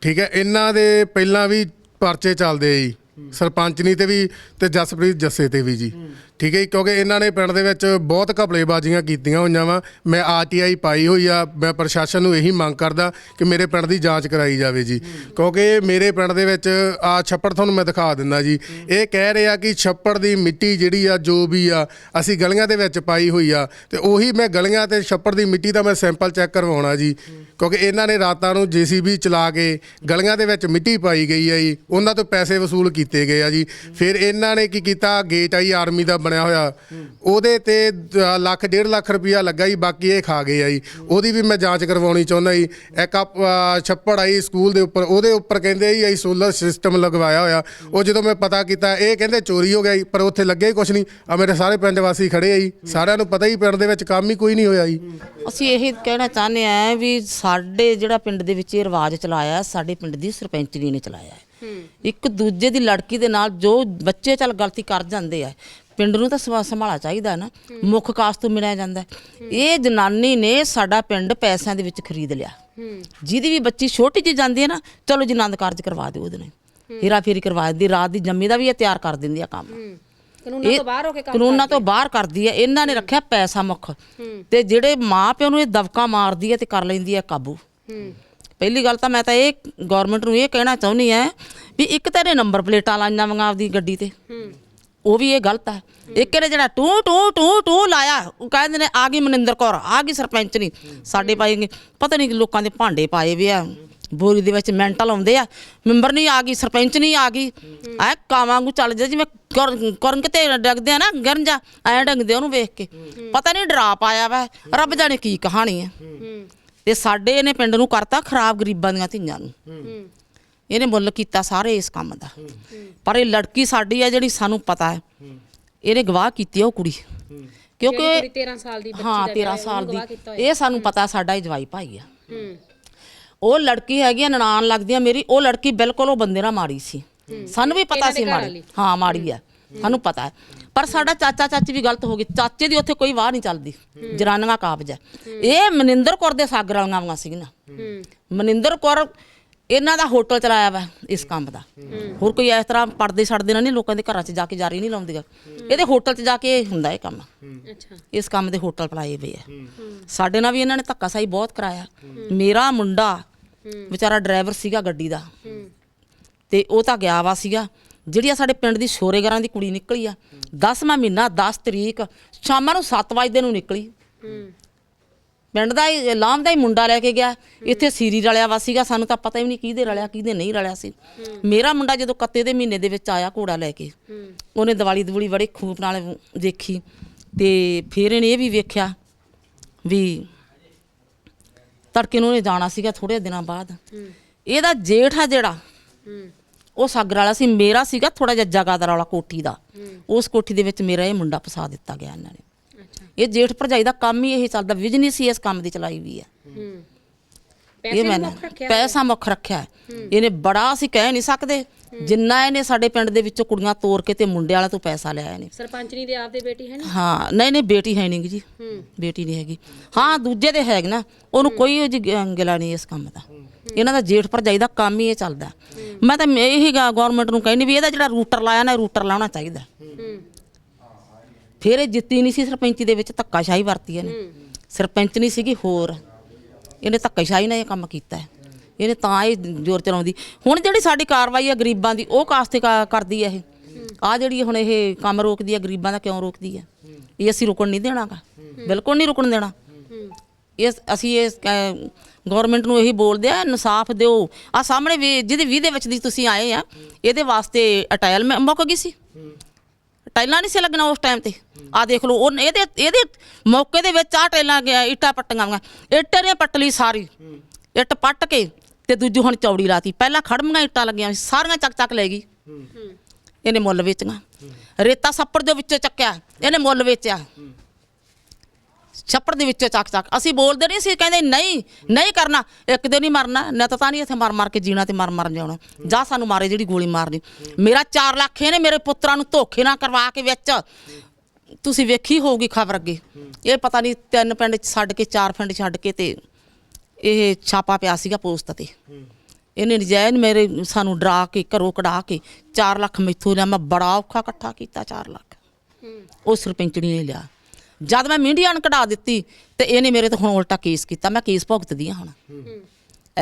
Speaker 4: ਠੀਕ ਹੈ ਇਹਨਾਂ ਦੇ ਪਹਿਲਾਂ ਵੀ ਪਰਚੇ ਚੱਲਦੇ ਆ ਜੀ। ਸਰਪੰਚਨੀ ਤੇ ਵੀ ਤੇ ਜਸਪ੍ਰੀਤ ਜੱਸੇ ਤੇ ਵੀ ਜੀ। ਠੀਕ ਹੈ ਜੀ, ਕਿਉਂਕਿ ਇਹਨਾਂ ਨੇ ਪਿੰਡ ਦੇ ਵਿੱਚ ਬਹੁਤ ਘਪਲੇਬਾਜ਼ੀਆਂ ਕੀਤੀਆਂ ਹੋਈਆਂ ਵਾ। ਮੈਂ ਆਰਟੀਆਈ ਪਾਈ ਹੋਈ ਆ, ਮੈਂ ਪ੍ਰਸ਼ਾਸਨ ਨੂੰ ਇਹੀ ਮੰਗ ਕਰਦਾ ਕਿ ਮੇਰੇ ਪਿੰਡ ਦੀ ਜਾਂਚ ਕਰਾਈ ਜਾਵੇ ਜੀ। ਕਿਉਂਕਿ ਮੇਰੇ ਪਿੰਡ ਦੇ ਵਿੱਚ ਆ ਛੱਪੜ ਤੁਹਾਨੂੰ ਮੈਂ ਦਿਖਾ ਦਿੰਦਾ ਜੀ। ਇਹ ਕਹਿ ਰਿਹਾ ਕਿ ਛੱਪੜ ਦੀ ਮਿੱਟੀ ਜਿਹੜੀ ਆ, ਜੋ ਵੀ ਆ, ਅਸੀਂ ਗਲੀਆਂ ਦੇ ਵਿੱਚ ਪਾਈ ਹੋਈ ਆ। ਤੇ ਉਹੀ ਮੈਂ ਗਲੀਆਂ ਤੇ ਛੱਪੜ ਦੀ ਮਿੱਟੀ ਦਾ ਮੈਂ ਸੈਂਪਲ ਚੈੱਕ ਕਰਵਾਉਣਾ ਜੀ। ਕਿਉਂਕਿ ਇਹਨਾਂ ਨੇ ਰਾਤਾਂ ਨੂੰ ਜੀਸੀਬੀ ਚਲਾ ਕੇ ਗਲੀਆਂ ਦੇ ਵਿੱਚ ਮਿੱਟੀ ਪਾਈ ਗਈ ਆ ਜੀ। ਉਹਨਾਂ ਤੋਂ ਪੈਸੇ ਵਸੂਲ ਕੀਤੇ ਗਏ ਆ ਜੀ। ਫਿਰ ਇਹਨਾਂ ਨੇ ਕੀ ਕੀਤਾ? ਗੇਟ ਆਈ ਆਰਮੀ ਦਾ ਬਣਿਆ ਹੋਇਆ। ਉਹਦੇ ਤੇ ਦ- ਲੱਖ ਡੇਢ ਲੱਖ ਰੁਪਇਆ ਲੱਗਾ ਜੀ ਬਾਕੀ ਇਹ ਖਾ ਗਏ ਆ ਜੀ। ਉਹਦੀ ਵੀ ਮੈਂ ਜਾਂਚ ਕਰਵਾਉਣੀ ਚਾਹੁੰਦਾ ਜੀ। ਇੱਕ ਆਪ- ਅ, ਛੱਪੜ ਆਈ ਸਕੂਲ ਦੇ ਉੱਪਰ। ਉਹਦੇ ਉੱਪਰ ਕਹਿੰਦੇ ਜੀ ਅਸੀਂ ਸੋਲਰ ਸਿਸਟਮ ਲਗਵਾਇਆ ਹੋਇਆ। ਉਹ ਜਦੋਂ ਮੈਂ ਪਤਾ ਕੀਤਾ ਇਹ ਕਹਿੰਦੇ ਚੋਰੀ ਹੋ ਗਿਆ ਜੀ ਪਰ ਉੱਥੇ ਲੱਗਿਆ ਹੀ ਕੁਛ ਨਹੀਂ। ਆ ਮੇਰੇ ਸਾਰੇ ਪਿੰਡ ਵਾਸੀ ਖੜੇ ਆ ਜੀ। ਸਾਰਿਆਂ ਨੂੰ ਪਤਾ ਹੀ ਪਿੰਡ ਦੇ ਵਿੱਚ ਕੰਮ ਹੀ ਕੋਈ ਨਹੀਂ ਹੋਇਆ ਜੀ।
Speaker 1: ਅਸੀਂ ਇਹ ਕਹਿਣਾ ਚਾਹੁੰਦੇ ਆ ਵੀ ਸਾਡੇ ਜਿਹੜਾ ਪਿੰਡ ਦੇ ਵਿੱਚ ਇਹ ਰਿਵਾਜ ਚਲਾਇਆ ਸਾਡੇ ਪਿੰਡ ਦੀ ਸਰਪੰਚਨੀ ਨੇ ਚਲਾਇਆ ਹੈ। ਇੱਕ ਦੂਜੇ ਦੀ ਲੜਕੀ ਦੇ ਨਾਲ ਜੋ ਬੱਚੇ ਚੱਲ ਗਲਤੀ ਕਰ ਜਾਂਦੇ ਆ ਪਿੰਡ ਨੂੰ ਤਾਂ ਸਵਾ ਸੰਭਾਲਾ ਚਾਹੀਦਾ ਨਾ। ਮੁੱਖ ਕਾਸ ਤੋਂ ਮਿਲਿਆ ਜਾਂਦਾ। ਹੈ। ਇਹ ਜਨਾਨੀ ਨੇ ਸਾਡਾ ਪਿੰਡ ਪੈਸਿਆਂ ਦੇ ਵਿੱਚ ਖਰੀਦ ਲਿਆ। ਜਿਹਦੀ ਵੀ ਬੱਚੀ ਛੋਟੀ ਜਿਹੀ ਜਾਂਦੀ ਹੈ ਨਾ ਚਲੋ ਜੀ ਆਨੰਦ ਕਾਰਜ ਕਰਵਾ ਦਿਓ ਉਹਦੇ ਨਾਲ ਹੀਰਾ ਫੇਰੀ ਕਰਵਾ ਦਿੰਦੀ ਰਾਤ ਦੀ ਜੰਮੀ ਦਾ ਵੀ ਇਹ ਤਿਆਰ ਕਰ ਦਿੰਦੀ ਆ ਕੰਮ।
Speaker 3: ਕਾਨੂੰਨਾਂ
Speaker 1: ਇਹ
Speaker 3: ਤੋਂ ਬਾਹਰ ਹੋ ਕੇ ਕੰਮ
Speaker 1: ਕਾਨੂੰਨਾਂ ਤੋਂ ਬਾਹਰ ਕਰਦੀ ਹੈ। ਇਹਨਾਂ ਨੇ ਰੱਖਿਆ ਪੈਸਾ ਮੁੱਖ। ਤੇ ਜਿਹੜੇ ਮਾਂ ਪਿਓ ਨੂੰ ਇਹ ਦਬਕਾ ਮਾਰਦੀ ਹੈ ਤੇ ਕਰ ਲੈਂਦੀ ਹੈ ਕਾਬੂ। ਪਹਿਲੀ ਗੱਲ ਤਾਂ ਮੈਂ ਤਾਂ ਇਹ ਗਵਰਨਮੈਂਟ ਨੂੰ ਇਹ ਕਹਿਣਾ ਚਾਹੁੰਦੀ ਆ ਵੀ ਇੱਕ ਤਾਂ ਇਹਨੇ ਨੰਬਰ ਪਲੇਟਾਂ ਲਾਈਆਂ ਵਾਂਗਾ ਆਪਦੀ ਗੱਡੀ ਤੇ। ਉਹ ਵੀ ਇਹ ਗਲਤ ਹੈ। ਇੱਕ ਇਹਨੇ ਜਿਹੜਾ ਟੂ ਟੂ ਟੂ ਟੂ ਲਾਇਆ ਉਹ ਕਹਿੰਦੇ ਨੇ ਆ ਗਈ ਮਨਿੰਦਰ ਕੌਰ ਆ ਗਈ ਸਰਪੰਚ ਨਹੀਂ ਸਾਡੇ ਪਾਏਗੇ ਪਤਾ ਨਹੀਂ ਲੋਕਾਂ ਦੇ ਭਾਂਡੇ ਪਾਏ ਵੇ ਆ ਬੋਰੀ ਦੇ ਵਿੱਚ ਮੈਂਟਲ ਆਉਂਦੇ ਆ। ਮੈਂਬਰ ਨਹੀਂ ਆ ਗਈ ਸਰਪੰਚ ਨਹੀਂ ਆ ਗਈ। ਐ ਕਾਵਾਂ ਨੂੰ ਚੱਲ ਜਾ ਜਿਵੇਂ ਕੁਰ- ਕੁਰਨ ਕਿਤੇ ਡਗਦੇ ਆ ਨਾ ਗਰਨ ਜਾ ਐ ਡੰਗਦੇ ਉਹਨੂੰ ਵੇਖ ਕੇ। ਪਤਾ ਨਹੀਂ ਡਰਾ ਪਾਇਆ ਵਾ ਰੱਬ ਜਾਣੇ ਕੀ ਕਹਾਣੀ ਹੈ। ਤੇ ਸਾਡੇ ਇਹਨੇ ਪਿੰਡ ਨੂੰ ਕਰਤਾ ਖਰਾਬ ਗਰੀਬਾਂ ਦੀਆਂ ਧੀਆਂ ਨੂੰ। ਇਹਨੇ ਮੁੱਲ ਕੀਤਾ ਸਾਰੇ ਇਸ ਕੰਮ ਦਾ। ਪਰ ਇਹ ਲੜਕੀ ਸਾਡੀ ਆ ਜਿਹੜੀ ਸਾਨੂੰ ਪਤਾ ਹੈ। ਇਹਨੇ ਗਵਾਹ ਕੀਤੀ ਆ ਉਹ ਕੁੜੀ। ਕਿਉਂਕਿ
Speaker 3: ਕੁੜੀ 13 ਸਾਲ ਦੀ ਬੱਚੀ
Speaker 1: ਹਾਂ
Speaker 3: ਦਾ
Speaker 1: 13
Speaker 3: ਵਿਆਹ
Speaker 1: ਸਾਲ ਦੀ। ਇਹ ਸਾਨੂੰ ਪਤਾ ਸਾਡਾ ਹੀ ਜਵਾਈ ਭਾਈ ਆ। ਉਹ ਲੜਕੀ ਹੈਗੀ ਆ ਨਨਾਣ ਲੱਗਦੀ ਆ ਮੇਰੀ ਉਹ ਲੜਕੀ ਬਿਲਕੁਲ ਉਹ ਬੰਦੇ ਨਾਲ ਮਾੜੀ ਸੀ। ਸਾਨੂੰ ਵੀ ਪਤਾ ਸੀ
Speaker 3: ਵਾਲੀ।
Speaker 1: ਹਾਂ ਮਾੜੀ ਆ। ਸਾਨੂੰ ਪਤਾ ਹੈ। ਪਰ ਸਾਡਾ ਚਾਚਾ ਚਾਚੀ ਵੀ ਗਲਤ ਹੋ ਗਈ। ਚਾਚੇ ਦੀ ਉੱਥੇ ਕੋਈ ਵਾਹ ਨਹੀਂ ਚੱਲਦੀ। ਜਨਾਨੀਆਂ ਕਾਬਜ ਹੈ। ਇਹ ਮਨਿੰਦਰ ਕੌਰ ਦੇ ਸਾਗਰ ਵਾਲੀਆਂ ਸੀਗੀਆਂ।
Speaker 3: ਹੂੰ।
Speaker 1: ਮਨਿੰਦਰ ਕੌਰ ਇਹਨਾਂ ਦਾ ਹੋਟਲ ਚਲਾਇਆ ਵਾ ਇਸ ਕੰਮ ਦਾ। ਹੋਰ ਕੋਈ ਇਸ ਤਰ੍ਹਾਂ ਪੜਦੇ ਛੱਡਦੇ ਨਾ ਨਹੀਂ ਲੋਕਾਂ ਦੇ ਘਰਾਂ 'ਚ ਜਾ ਕੇ ਜਾਰੀ ਨਹੀਂ ਲਾਉਂਦੀਆਂ। ਇਹਦੇ ਹੋਟਲ 'ਚ ਜਾ ਕੇ ਹੁੰਦਾ ਇਹ ਕੰਮ।
Speaker 3: ਅੱਛਾ।
Speaker 1: ਇਸ ਕੰਮ ਦੇ ਹੋਟਲ ਪਲਾਏ ਹੋਏ ਆ। ਸਾਡੇ ਨਾਲ ਵੀ ਇਹਨਾਂ ਨੇ ਧੱਕਾਸ਼ਾਹੀ ਬਹੁਤ ਕਰਾਇਆ। ਮੇਰਾ ਮੁੰਡਾ ਵਿਚਾਰਾ ਡਰਾਈਵਰ ਸੀਗਾ ਗੱਡੀ ਦਾ। ਤੇ ਉਹ ਤਾਂ ਗਿਆ ਵਾ ਸੀਗਾ। ਜਿਹੜੀ ਆ ਸਾਡੇ ਪਿੰਡ ਦੀ ਸ਼ੋਰੇਗਰਾਂ ਦੀ ਕੁੜੀ ਨਿਕਲੀ ਆ। 10ਵਾਂ ਮਹੀਨਾ 10 ਤਰੀਕ ਸ਼ਾਮਾਂ ਨੂੰ 7 ਵਜੇ ਨੂੰ ਨਿਕਲੀ। ਪਿੰਡ ਦਾ ਹੀ, ਲਾਮ ਦਾ ਹੀ ਮੁੰਡਾ ਲੈ ਕੇ ਗਿਆ। ਇੱਥੇ ਸੀਰੀ ਰਲਿਆ ਵਾ ਸੀਗਾ, ਸਾਨੂੰ ਤਾਂ ਪਤਾ ਹੀ ਨਹੀਂ ਕਿਹਦੇ ਰਲਿਆ, ਕਿਹਦੇ ਨਹੀਂ ਰਲਿਆ ਸੀ। ਮੇਰਾ ਮੁੰਡਾ ਜਦੋਂ ਕੱਤੇ ਦੇ ਮਹੀਨੇ ਦੇ ਵਿੱਚ ਆਇਆ ਘੋੜਾ ਲੈ ਕੇ, ਉਹਨੇ ਦੀਵਾਲੀ ਦਵੂਲੀ ਬੜੇ ਖੂਬ ਨਾਲ ਦੇਖੀ ਤੇ ਫਿਰ ਇਹਨੇ ਇਹ ਵੀ ਵੇਖਿਆ ਵੀ ਤੜਕੇ ਨੂੰ ਉਹਨੇ ਜਾਣਾ ਸੀਗਾ ਥੋੜੇ ਦਿਨਾਂ ਬਾਅਦ। ਇਹਦਾ ਜੇਠ ਆ ਜਿਹੜਾ, ਉਹ ਸਾਗਰ ਵਾਲਾ ਸੀ, ਮੇਰਾ ਸੀਗਾ ਥੋੜਾ ਜਿਹਾ ਜਗਾਦਰ ਵਾਲਾ ਕੋਠੀ ਦਾ। ਉਸ ਕੋਠੀ ਦੇ ਵਿੱਚ ਮੇਰਾ ਇਹ ਮੁੰਡਾ ਫਸਾ ਦਿੱਤਾ ਗਿਆ ਇਹਨਾਂ ਨੇ। ਇਹ ਜੇਠ ਭਰਜਾਈ ਦਾ ਕੰਮ ਹੀ ਇਹ ਚੱਲਦਾ ਬਿਜ਼ਨਸ ਹੀ ਇਸ ਕੰਮ ਦੀ ਚਲਾਈ ਵੀ ਹੈ।
Speaker 3: ਹੂੰ।
Speaker 1: ਇਹ
Speaker 3: ਪੈਸੇ
Speaker 1: ਮੈਂ
Speaker 3: ਨੂੰ ਮੁੱਖ ਰੱਖਿਆ
Speaker 1: ਪੈਸਾ ਮੁੱਖ ਰੱਖਿਆ ਹੈ। ਇਹਨੇ ਬੜਾ ਅਸੀਂ ਕਹਿ ਨਹੀਂ ਸਕਦੇ ਜਿੰਨਾ ਇਹਨੇ ਸਾਡੇ ਪਿੰਡ ਦੇ ਵਿੱਚੋਂ ਕੁੜੀਆਂ ਤੋਰ ਕੇ ਤੇ ਮੁੰਡੇ ਵਾਲਾ ਤੋਂ ਪੈਸਾ ਲਿਆ ਇਹਨੇ।
Speaker 3: ਸਰਪੰਚਨੀ ਦੇ ਆਪਦੇ ਬੇਟੀ ਹੈ ਨਾ?
Speaker 1: ਹਾਂ ਨਹੀਂ ਨਹੀਂ ਬੇਟੀ ਹੈ ਨਹੀਂ ਜੀ। ਬੇਟੀ ਨਹੀਂ ਹੈਗੀ। ਹਾਂ ਦੂਜੇ ਦੇ ਹੈਗੇ ਨਾ ਉਹਨੂੰ ਕੋਈ ਉਹ ਜੀ ਗਿਲਾ ਨਹੀਂ ਇਸ ਕੰਮ ਦਾ। ਇਹਨਾਂ ਦਾ ਜੇਠ ਭਰਜਾਈ ਦਾ ਕੰਮ ਹੀ ਇਹ ਚੱਲਦਾ। ਮੈਂ ਤਾਂ ਇਹੀ ਗਵਰਨਮੈਂਟ ਨੂੰ ਕਹਿੰਦੀ ਵੀ ਇਹਦਾ ਜਿਹੜਾ ਰੂਟਰ ਲਾਇਆ ਨਾ ਰੂਟਰ ਲਾਉਣਾ ਚਾਹੀਦਾ।
Speaker 3: ਹੂੰ।
Speaker 1: ਫਿਰ ਇਹ ਜਿੱਤੀ ਨਹੀਂ ਸੀ, ਸਰਪੰਚੀ ਦੇ ਵਿੱਚ ਧੱਕਾਸ਼ਾਹੀ ਵਰਤੀ ਇਹਨੇ। ਸਰਪੰਚ ਨਹੀਂ ਸੀਗੀ, ਹੋਰ। ਇਹਨੇ ਧੱਕਾਸ਼ਾਹੀ ਨਾਲ ਇਹ ਕੰਮ ਕੀਤਾ ਹੈ। ਇਹਨੇ ਤਾਂ ਇਹ ਜ਼ੋਰ ਚਲਾਉਂਦੀ। ਹੁਣ ਜਿਹੜੀ ਸਾਡੀ ਕਾਰਵਾਈ ਹੈ ਗਰੀਬਾਂ ਦੀ, ਉਹ ਕਾਸਤੇ ਕਾ- ਕਰਦੀ ਹੈ ਇਹ। ਆ ਜਿਹੜੀ ਹੁਣ ਇਹ ਕੰਮ ਰੋਕਦੀ ਹੈ ਗਰੀਬਾਂ ਦਾ ਕਿਉਂ ਰੋਕਦੀ ਹੈ ਇਹ ਅਸੀਂ ਰੁਕਣ ਨਹੀਂ ਦੇਣਾਗਾ। ਬਿਲਕੁਲ ਨਹੀਂ ਰੁਕਣ ਦੇਣਾ। ਇਸ, ਅਸੀਂ ਇਸ ਗਵਰਨਮੈਂਟ ਨੂੰ ਇਹੀ ਬੋਲਦੇ ਆ, ਇਨਸਾਫ ਦਿਓ। ਆ ਸਾਹਮਣੇ ਵੀ, ਜਿਹਦੇ 20 ਦੇ ਵਿੱਚ ਦੀ ਤੁਸੀਂ ਆਏ ਆ, ਇਹਦੇ ਵਾਸਤੇ ਅਟਾਇਲ ਮ- ਮੁੱਕ ਗਈ ਸੀ। ਟਾਈਲਾਂ ਨਹੀਂ ਸੀ ਲੱਗਣਾ ਉਸ ਟਾਈਮ ਤੇ। ਆ ਦੇਖ ਲਓ ਉਹ ਇਹਦੇ ਇਹਦੇ ਮੌਕੇ ਦੇ ਵਿੱਚ ਆ ਟਾਈਲਾਂ ਗਿਆ ਇੱਟਾਂ ਪੱਟੀਆਂ ਗਈਆਂ ਇੱਟ ਨੇ ਪੱਟ ਲਈ ਸਾਰੀ। ਇੱਟ ਪੱਟ ਕੇ ਤੇ ਦੂਜੀ ਹੁਣ ਚੌੜੀ ਲਾਤੀ। ਪਹਿਲਾਂ ਖੜਮੀਆਂ ਇੱਟਾਂ ਲੱਗੀਆਂ ਸੀ ਸਾਰੀਆਂ ਚੱਕ ਚੱਕ ਲੈ ਗਈ। ਇਹਨੇ ਮੁੱਲ ਵੇਚੀਆਂ। ਰੇਤਾ ਛੱਪੜ ਦੇ ਵਿੱਚੋਂ ਚੱਕਿਆ ਇਹਨੇ ਮੁੱਲ ਵੇਚਿਆ। ਛੱਪੜ ਦੇ ਵਿੱਚੋਂ ਚੱਕ ਚੱਕ। ਅਸੀਂ ਬੋਲਦੇ ਨਹੀਂ ਸੀ ਕਹਿੰਦੇ ਨਹੀਂ ਨਹੀਂ ਕਰਨਾ। ਇੱਕ ਦਿਨ ਹੀ ਮਰਨਾ। ਨਾ ਤਾਂ ਨਹੀਂ ਇੱਥੇ ਮਰ ਮਰ ਕੇ ਜੀਣਾ ਤੇ ਮਰ ਮਰ ਜਾਣਾ। ਜਾ ਸਾਨੂੰ ਮਾਰੇ ਜਿਹੜੀ ਗੋਲੀ ਮਾਰਨੀ। ਮੇਰਾ 4 ਲੱਖ ਇਹਨੇ ਮੇਰੇ ਪੁੱਤਰਾਂ ਨੂੰ ਧੋਖੇ ਨਾਲ ਕਰਵਾ ਕੇ ਵਿੱਚ। ਤੁਸੀਂ ਵੇਖੀ ਹੋਊਗੀ ਖਬਰ ਅੱਗੇ। ਇਹ ਪਤਾ ਨਹੀਂ ਤਿੰਨ ਪਿੰਡ ਛੱਡ ਕੇ ਚਾਰ ਪਿੰਡ ਛੱਡ ਕੇ ਤੇ ਇਹ ਛਾਪਾ ਪਿਆ ਸੀਗਾ ਪੋਸਟ ਤੇ। ਇਹਨੇ ਨਜਾਇਜ਼ ਮੇਰੇ ਸਾਨੂੰ ਡਰਾ ਕੇ ਘਰੋਂ ਕਢਾ ਕੇ 4 ਲੱਖ ਮੈਥੋਂ ਲਿਆ। ਮੈਂ ਬੜਾ ਔਖਾ ਇਕੱਠਾ ਕੀਤਾ 4 ਲੱਖ। ਉਹ ਸਰਪੰਚਣੀ ਨੇ ਲਿਆ। ਜਦ ਮੈਂ ਮੀਡੀਆ ਨੂੰ ਕਢਾ ਦਿੱਤੀ ਤੇ ਇਹਨੇ ਮੇਰੇ ਤੇ ਹੁਣ ਉਲਟਾ ਕੇਸ ਕੀਤਾ। ਮੈਂ ਕੇਸ ਭੁਗਤਦੀ ਹਾਂ ਹੁਣ।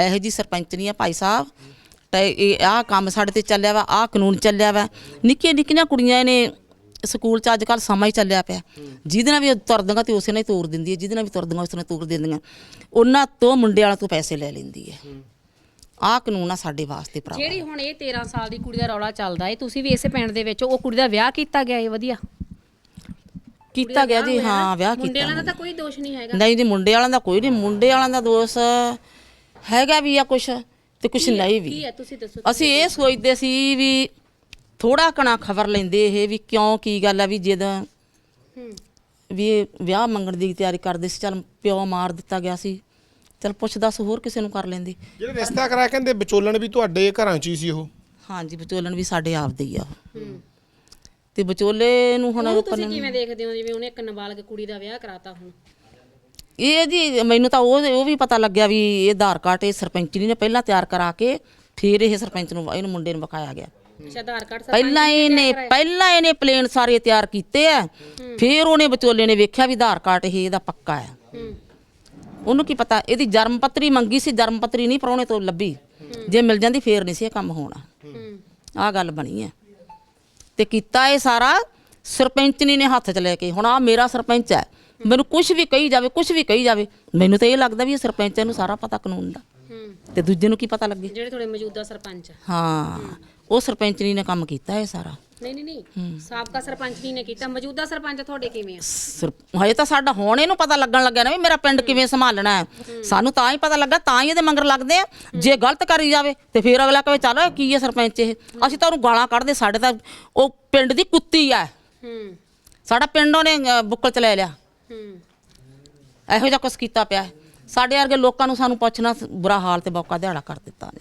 Speaker 1: ਇਹੋ ਜੀ ਨਹੀਂ ਆ ਭਾਈ ਸਾਹਿਬ। ਤੇ ਇਹ ਆਹ ਕੰਮ ਸਾਡੇ ਤੇ ਚੱਲਿਆ ਵਾ, ਆਹ ਕਾਨੂੰਨ ਚੱਲਿਆ ਵਾ। ਨਿੱਕੀਆਂ ਨਿੱਕੀਆਂ ਕੁੜੀਆਂ ਇਹਨੇ ਸਕੂਲ 'ਚ ਅੱਜ ਕੱਲ ਸਮਾਂ ਹੀ ਚੱਲਿਆ ਪਿਆ। ਜਿਹਦੇ ਨਾਲ ਵੀ ਤੁਰ ਤੇ ਉਸੇ ਨਾਲ ਹੀ ਤੋਰ ਦਿੰਦੀ ਹੈ। ਜਿਹਦੇ ਨਾਲ ਵੀ ਤੁਰਦਾਂਗਾ ਉਸੇ ਨਾਲ ਤੋਰ ਦਿੰਦੀਆਂ। ਉਹਨਾਂ ਤੋਂ ਮੁੰਡੇ ਵਾਲਾ ਤੋਂ ਪੈਸੇ ਲੈ ਲੈਂਦੀ ਹੈ। ਆਹ ਕਾਨੂੰਨ ਆ ਸਾਡੇ ਵਾਸਤੇ ਭਰਾ
Speaker 3: ਜਿਹੜੀ ਹੁਣ ਇਹ 13 ਸਾਲ ਦੀ ਕੁੜੀ ਦਾ ਰੌਲਾ ਚੱਲਦਾ ਏ ਤੁਸੀਂ ਵੀ ਇਸੇ ਪਿੰਡ ਦੇ ਵਿੱਚ ਉਹ ਕੁੜੀ ਦਾ ਵਿਆਹ ਕੀਤਾ ਗਿਆ ਏ ਵਧੀਆ।
Speaker 1: ਕੀਤਾ ਗਿਆ ਜੀ ਹਾਂ ਵਿਆਹ
Speaker 3: ਮੁੰਡੇ
Speaker 1: ਕੀਤਾ
Speaker 3: ਵਾਲਾ ਦਾ ਤਾਂ ਕੋਈ ਦੋਸ਼ ਨਹੀਂ ਹੈਗਾ।
Speaker 1: ਨਹੀਂ ਜੀ ਮੁੰਡੇ ਵਾਲਿਆਂ ਦਾ ਕੋਈ ਨਹੀਂ ਮੁੰਡੇ ਵਾਲਿਆਂ ਦਾ ਦੋਸ਼ ਹੈਗਾ ਵੀ ਆ ਕੁਛ ਤੇ ਕੁਛ ਨਹੀਂ ਵੀ।
Speaker 3: ਕੀ ਹੈ ਤੁਸੀਂ ਦੱਸੋ
Speaker 1: ਅਸੀਂ ਇਹ ਸੋਚਦੇ ਸੀ ਵੀ ਥੋੜਾ ਕਣਾ ਖਬਰ ਲੈਂਦੇ ਇਹ ਵੀ ਕਿਉਂ ਕੀ ਗੱਲ ਆ ਵੀ ਜਦੋਂ
Speaker 3: ਹੂੰ।
Speaker 1: ਵੀ ਇਹ ਵਿਆਹ ਮੰਗਣ ਦੀ ਤਿਆਰੀ ਕਰਦੇ ਸੀ ਚਲ ਪਿਓ ਮਾਰ ਦਿੱਤਾ ਗਿਆ ਸੀ ਚਲ ਪੁੱਛ ਦੱਸ ਹੋਰ ਕਿਸੇ ਨੂੰ ਕਰ ਲੈਂਦੇ।
Speaker 5: ਜਿਹੜੇ ਰਿਸ਼ਤਾ ਕਰਾਇਆ ਕਹਿੰਦੇ ਵਿਚੋਲਣ ਵੀ ਤੁਹਾਡੇ ਘਰਾਂ 'ਚ ਹੀ ਸੀ ਉਹ।
Speaker 1: ਹਾਂਜੀ ਵਿਚੋਲਣ ਵੀ ਸਾਡੇ ਆਪਦੇ ਹੀ ਆ।
Speaker 3: ਹੂੰ।
Speaker 1: ਤੇ ਵਿਚੋਲੇ ਨੂੰ ਹੁਣ
Speaker 3: ਉਹਨੂੰ ਤੁਸੀਂ ਕਿਵੇਂ ਦੇਖਦੇ ਹੋ? ਜਿਵੇਂ ਉਹਨੇ ਇੱਕ ਨਾਬਾਲਗ ਕੁੜੀ ਦਾ ਵਿਆਹ ਕਰਾਤਾ ਹੁਣ।
Speaker 1: ਇਹ ਜੀ ਮੈਨੂੰ ਤਾਂ ਉਹ ਉਹ ਵੀ ਪਤਾ ਲੱਗਿਆ ਵੀ ਇਹ ਆਧਾਰ ਕਾਰਡ ਇਹ ਸਰਪੰਚਣੀ ਨੇ ਪਹਿਲਾਂ ਤਿਆਰ ਕਰਾ ਕੇ ਫਿਰ ਇਹ ਸਰਪੰਚ ਨੂੰ ਇਹਨੂੰ ਮੁੰਡੇ ਨੂੰ ਵਿਖਾਇਆ ਗਿਆ।
Speaker 3: ਅੱਛਾ ਆਧਾਰ ਕਾਰਡ ਸਰਪੰਚ
Speaker 1: ਪਹਿਲਾਂ ਇਹਨੇ ਪਹਿਲਾਂ ਇਹਨੇ ਪਲੇਨ ਸਾਰੇ ਤਿਆਰ ਕੀਤੇ ਆ। ਫਿਰ ਉਹਨੇ ਵਿਚੋਲੇ ਨੇ ਵੇਖਿਆ ਵੀ ਆਧਾਰ ਕਾਰਡ ਇਹ ਇਹਦਾ ਪੱਕਾ ਹੈ
Speaker 3: ਹੂੰ।
Speaker 1: ਉਹਨੂੰ ਕੀ ਪਤਾ ਇਹਦੀ ਜਨਮ ਪੱਤਰੀ ਮੰਗੀ ਸੀ ਜਨਮ ਪੱਤਰੀ ਨਹੀਂ ਪਰੋਣੇ ਤੋਂ ਲੱਭੀ। ਜੇ ਮਿਲ ਜਾਂਦੀ ਫੇਰ ਨਹੀਂ ਸੀ ਇਹ ਕੰਮ ਹੋਣਾ। ਆਹ ਗੱਲ ਬਣੀ ਹੈ ਤੇ ਕੀਤਾ ਇਹ ਸਾਰਾ ਸਰਪੰਚਨੀ ਨੇ ਹੱਥ 'ਚ ਲੈ ਕੇ ਹੁਣ ਆ ਮੇਰਾ ਸਰਪੰਚ ਹੈ ਮੈਨੂੰ ਕੁਝ ਵੀ ਕਹੀ ਜਾਵੇ ਕੁਝ ਵੀ ਕਹੀ ਜਾਵੇ ਮੈਨੂੰ ਤਾਂ ਇਹ ਲੱਗਦਾ ਵੀ ਇਹ ਸਰਪੰਚ ਨੂੰ ਸਾਰਾ ਪਤਾ ਕਾਨੂੰਨ ਦਾ। ਤੇ ਦੂਜੇ ਨੂੰ ਕੀ ਪਤਾ ਲੱਗੇ?
Speaker 3: ਜਿਹੜੇ ਤੁਹਾਡੇ ਮੌਜੂਦਾ ਸਰਪੰਚ
Speaker 1: ਹਾਂ ਉਹ ਸਰਪੰਚਨੀ ਨੇ ਕੰਮ ਕੀਤਾ ਇਹ ਸਾਰਾ।
Speaker 3: ਨਹੀਂ ਨਹੀਂ ਨਹੀਂ। ਸਾਬਕਾ ਸਰਪੰਚ ਜੀ ਨੇ ਕੀਤਾ। ਮੌਜੂਦਾ ਸਰਪੰਚ ਤੁਹਾਡੇ ਕਿਵੇਂ ਆ?
Speaker 1: ਸਰ- ਹਜੇ ਤਾਂ ਸਾਡਾ ਹੁਣ ਇਹਨੂੰ ਪਤਾ ਲੱਗਣ ਲੱਗਿਆ ਨਾ ਵੀ ਮੇਰਾ ਪਿੰਡ ਕਿਵੇਂ ਸੰਭਾਲਣਾ ਹੈ। ਸਾਨੂੰ ਤਾਂ ਹੀ ਪਤਾ ਲੱਗਾ ਤਾਂ ਹੀ ਇਹਦੇ ਮੰਗਰ ਲੱਗਦੇ ਆ। ਜੇ ਗਲਤ ਕਰੀ ਜਾਵੇ ਤੇ ਫਿਰ ਅਗਲਾ ਕਹੇ ਚੱਲ ਇਹ ਕੀ ਹੈ ਸਰਪੰਚ ਇਹ? ਅਸੀਂ ਤਾਂ ਉਹਨੂੰ ਗਾਲਾਂ ਕੱਢਦੇ ਸਾਡੇ ਤਾਂ ਉਹ ਪਿੰਡ ਦੀ ਕੁੱਤੀ ਆ
Speaker 3: ਹੂੰ।
Speaker 1: ਸਾਡਾ ਪਿੰਡ ਉਹਨੇ ਅ, ਬੁੱਕਲ ਚ ਲੈ ਲਿਆ।
Speaker 3: ਹੂੰ।
Speaker 1: ਇਹੋ ਜਿਹਾ ਕੁਛ ਕੀਤਾ ਪਿਆ। ਹੈ। ਸਾਡੇ ਵਰਗੇ ਲੋਕਾਂ ਨੂੰ ਸਾਨੂੰ ਪੁੱਛਣਾ ਬੁਰਾ ਹਾਲ ਤੇ ਬੌਕਾ ਦਿਹਾੜਾ ਕਰ ਦਿੱਤਾ ਨੇ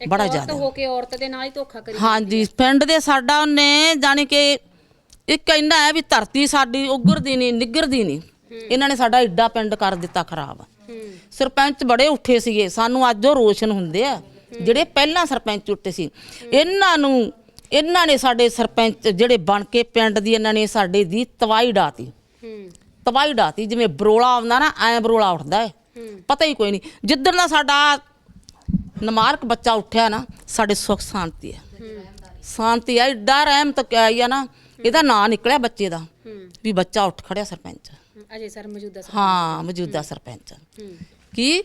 Speaker 3: ਇੱਕ
Speaker 1: ਬੜਾ
Speaker 3: ਔਰਤ
Speaker 1: ਜ਼ਿਆਦਾ।
Speaker 3: ਹੋ ਕੇ ਔਰਤ ਦੇ ਨਾਲ ਹੀ ਧੋਖਾ ਕਰੀ
Speaker 1: ਹਾਂਜੀ ਪਿੰਡ ਦੇ ਸਾਡਾ ਉਹਨੇ ਜਾਣੀ ਕਿ ਇੱਕ ਕਹਿੰਦਾ ਹੈ ਵੀ ਧਰਤੀ ਸਾਡੀ ਉਗਰਦੀ ਨਹੀਂ ਨਿੱਗਰਦੀ ਨਹੀਂ। ਇਹਨਾਂ ਨੇ ਸਾਡਾ ਏਡਾ ਪਿੰਡ ਕਰ ਦਿੱਤਾ ਖਰਾਬ।
Speaker 3: ਹੂੰ।
Speaker 1: ਸਰਪੰਚ ਬੜੇ ਉੱਠੇ ਸੀਗੇ। ਸਾਨੂੰ ਅੱਜ ਉਹ ਰੋਸ਼ਨ ਹੁੰਦੇ ਆ ਜਿਹੜੇ ਪਹਿਲਾਂ ਸਰਪੰਚ ਉੱਠੇ ਸੀ। ਇਹਨਾਂ ਨੂੰ ਇਹਨਾਂ ਨੇ ਸਾਡੇ ਸਰਪੰਚ ਜਿਹੜੇ ਬਣ ਕੇ ਪਿੰਡ ਦੀ ਇਹਨਾਂ ਨੇ ਸਾਡੇ ਦੀ ਤਵਾਈ ਡਾਤੀ।
Speaker 3: ਹੂੰ।
Speaker 1: ਤਬਾਈ ਡਾਤੀ ਜਿਵੇਂ ਬਰੋਲਾ ਆਉਂਦਾ ਨਾ ਐ ਬਰੋਲਾ ਉੱਠਦਾ ਹੈ। ਪਤਾ ਹੀ ਕੋਈ ਨਹੀਂ। ਜਿੱਦਣ ਦਾ ਸਾਡਾ ਨਮਾਰਕ ਬੱਚਾ ਉੱਠਿਆ ਨਾ ਸਾਡੇ ਸੁੱਖ ਸ਼ਾਂਤੀ ਹੈ। ਸ਼ਾਂਤੀ ਹੈ ਏਡਾ ਰਹਿਮ ਤੱਕ ਆਈ ਆ ਨਾ ਇਹਦਾ ਨਾਂ ਨਿਕਲਿਆ ਬੱਚੇ ਦਾ ਵੀ ਬੱਚਾ ਉੱਠ ਖੜਿਆ ਸਰਪੰਚ।
Speaker 3: ਅਜੇ ਸਰ ਮੌਜੂਦਾ ਸਰ
Speaker 1: ਹਾਂ ਮੌਜੂਦਾ ਸਰਪੰਚ। ਕੀ?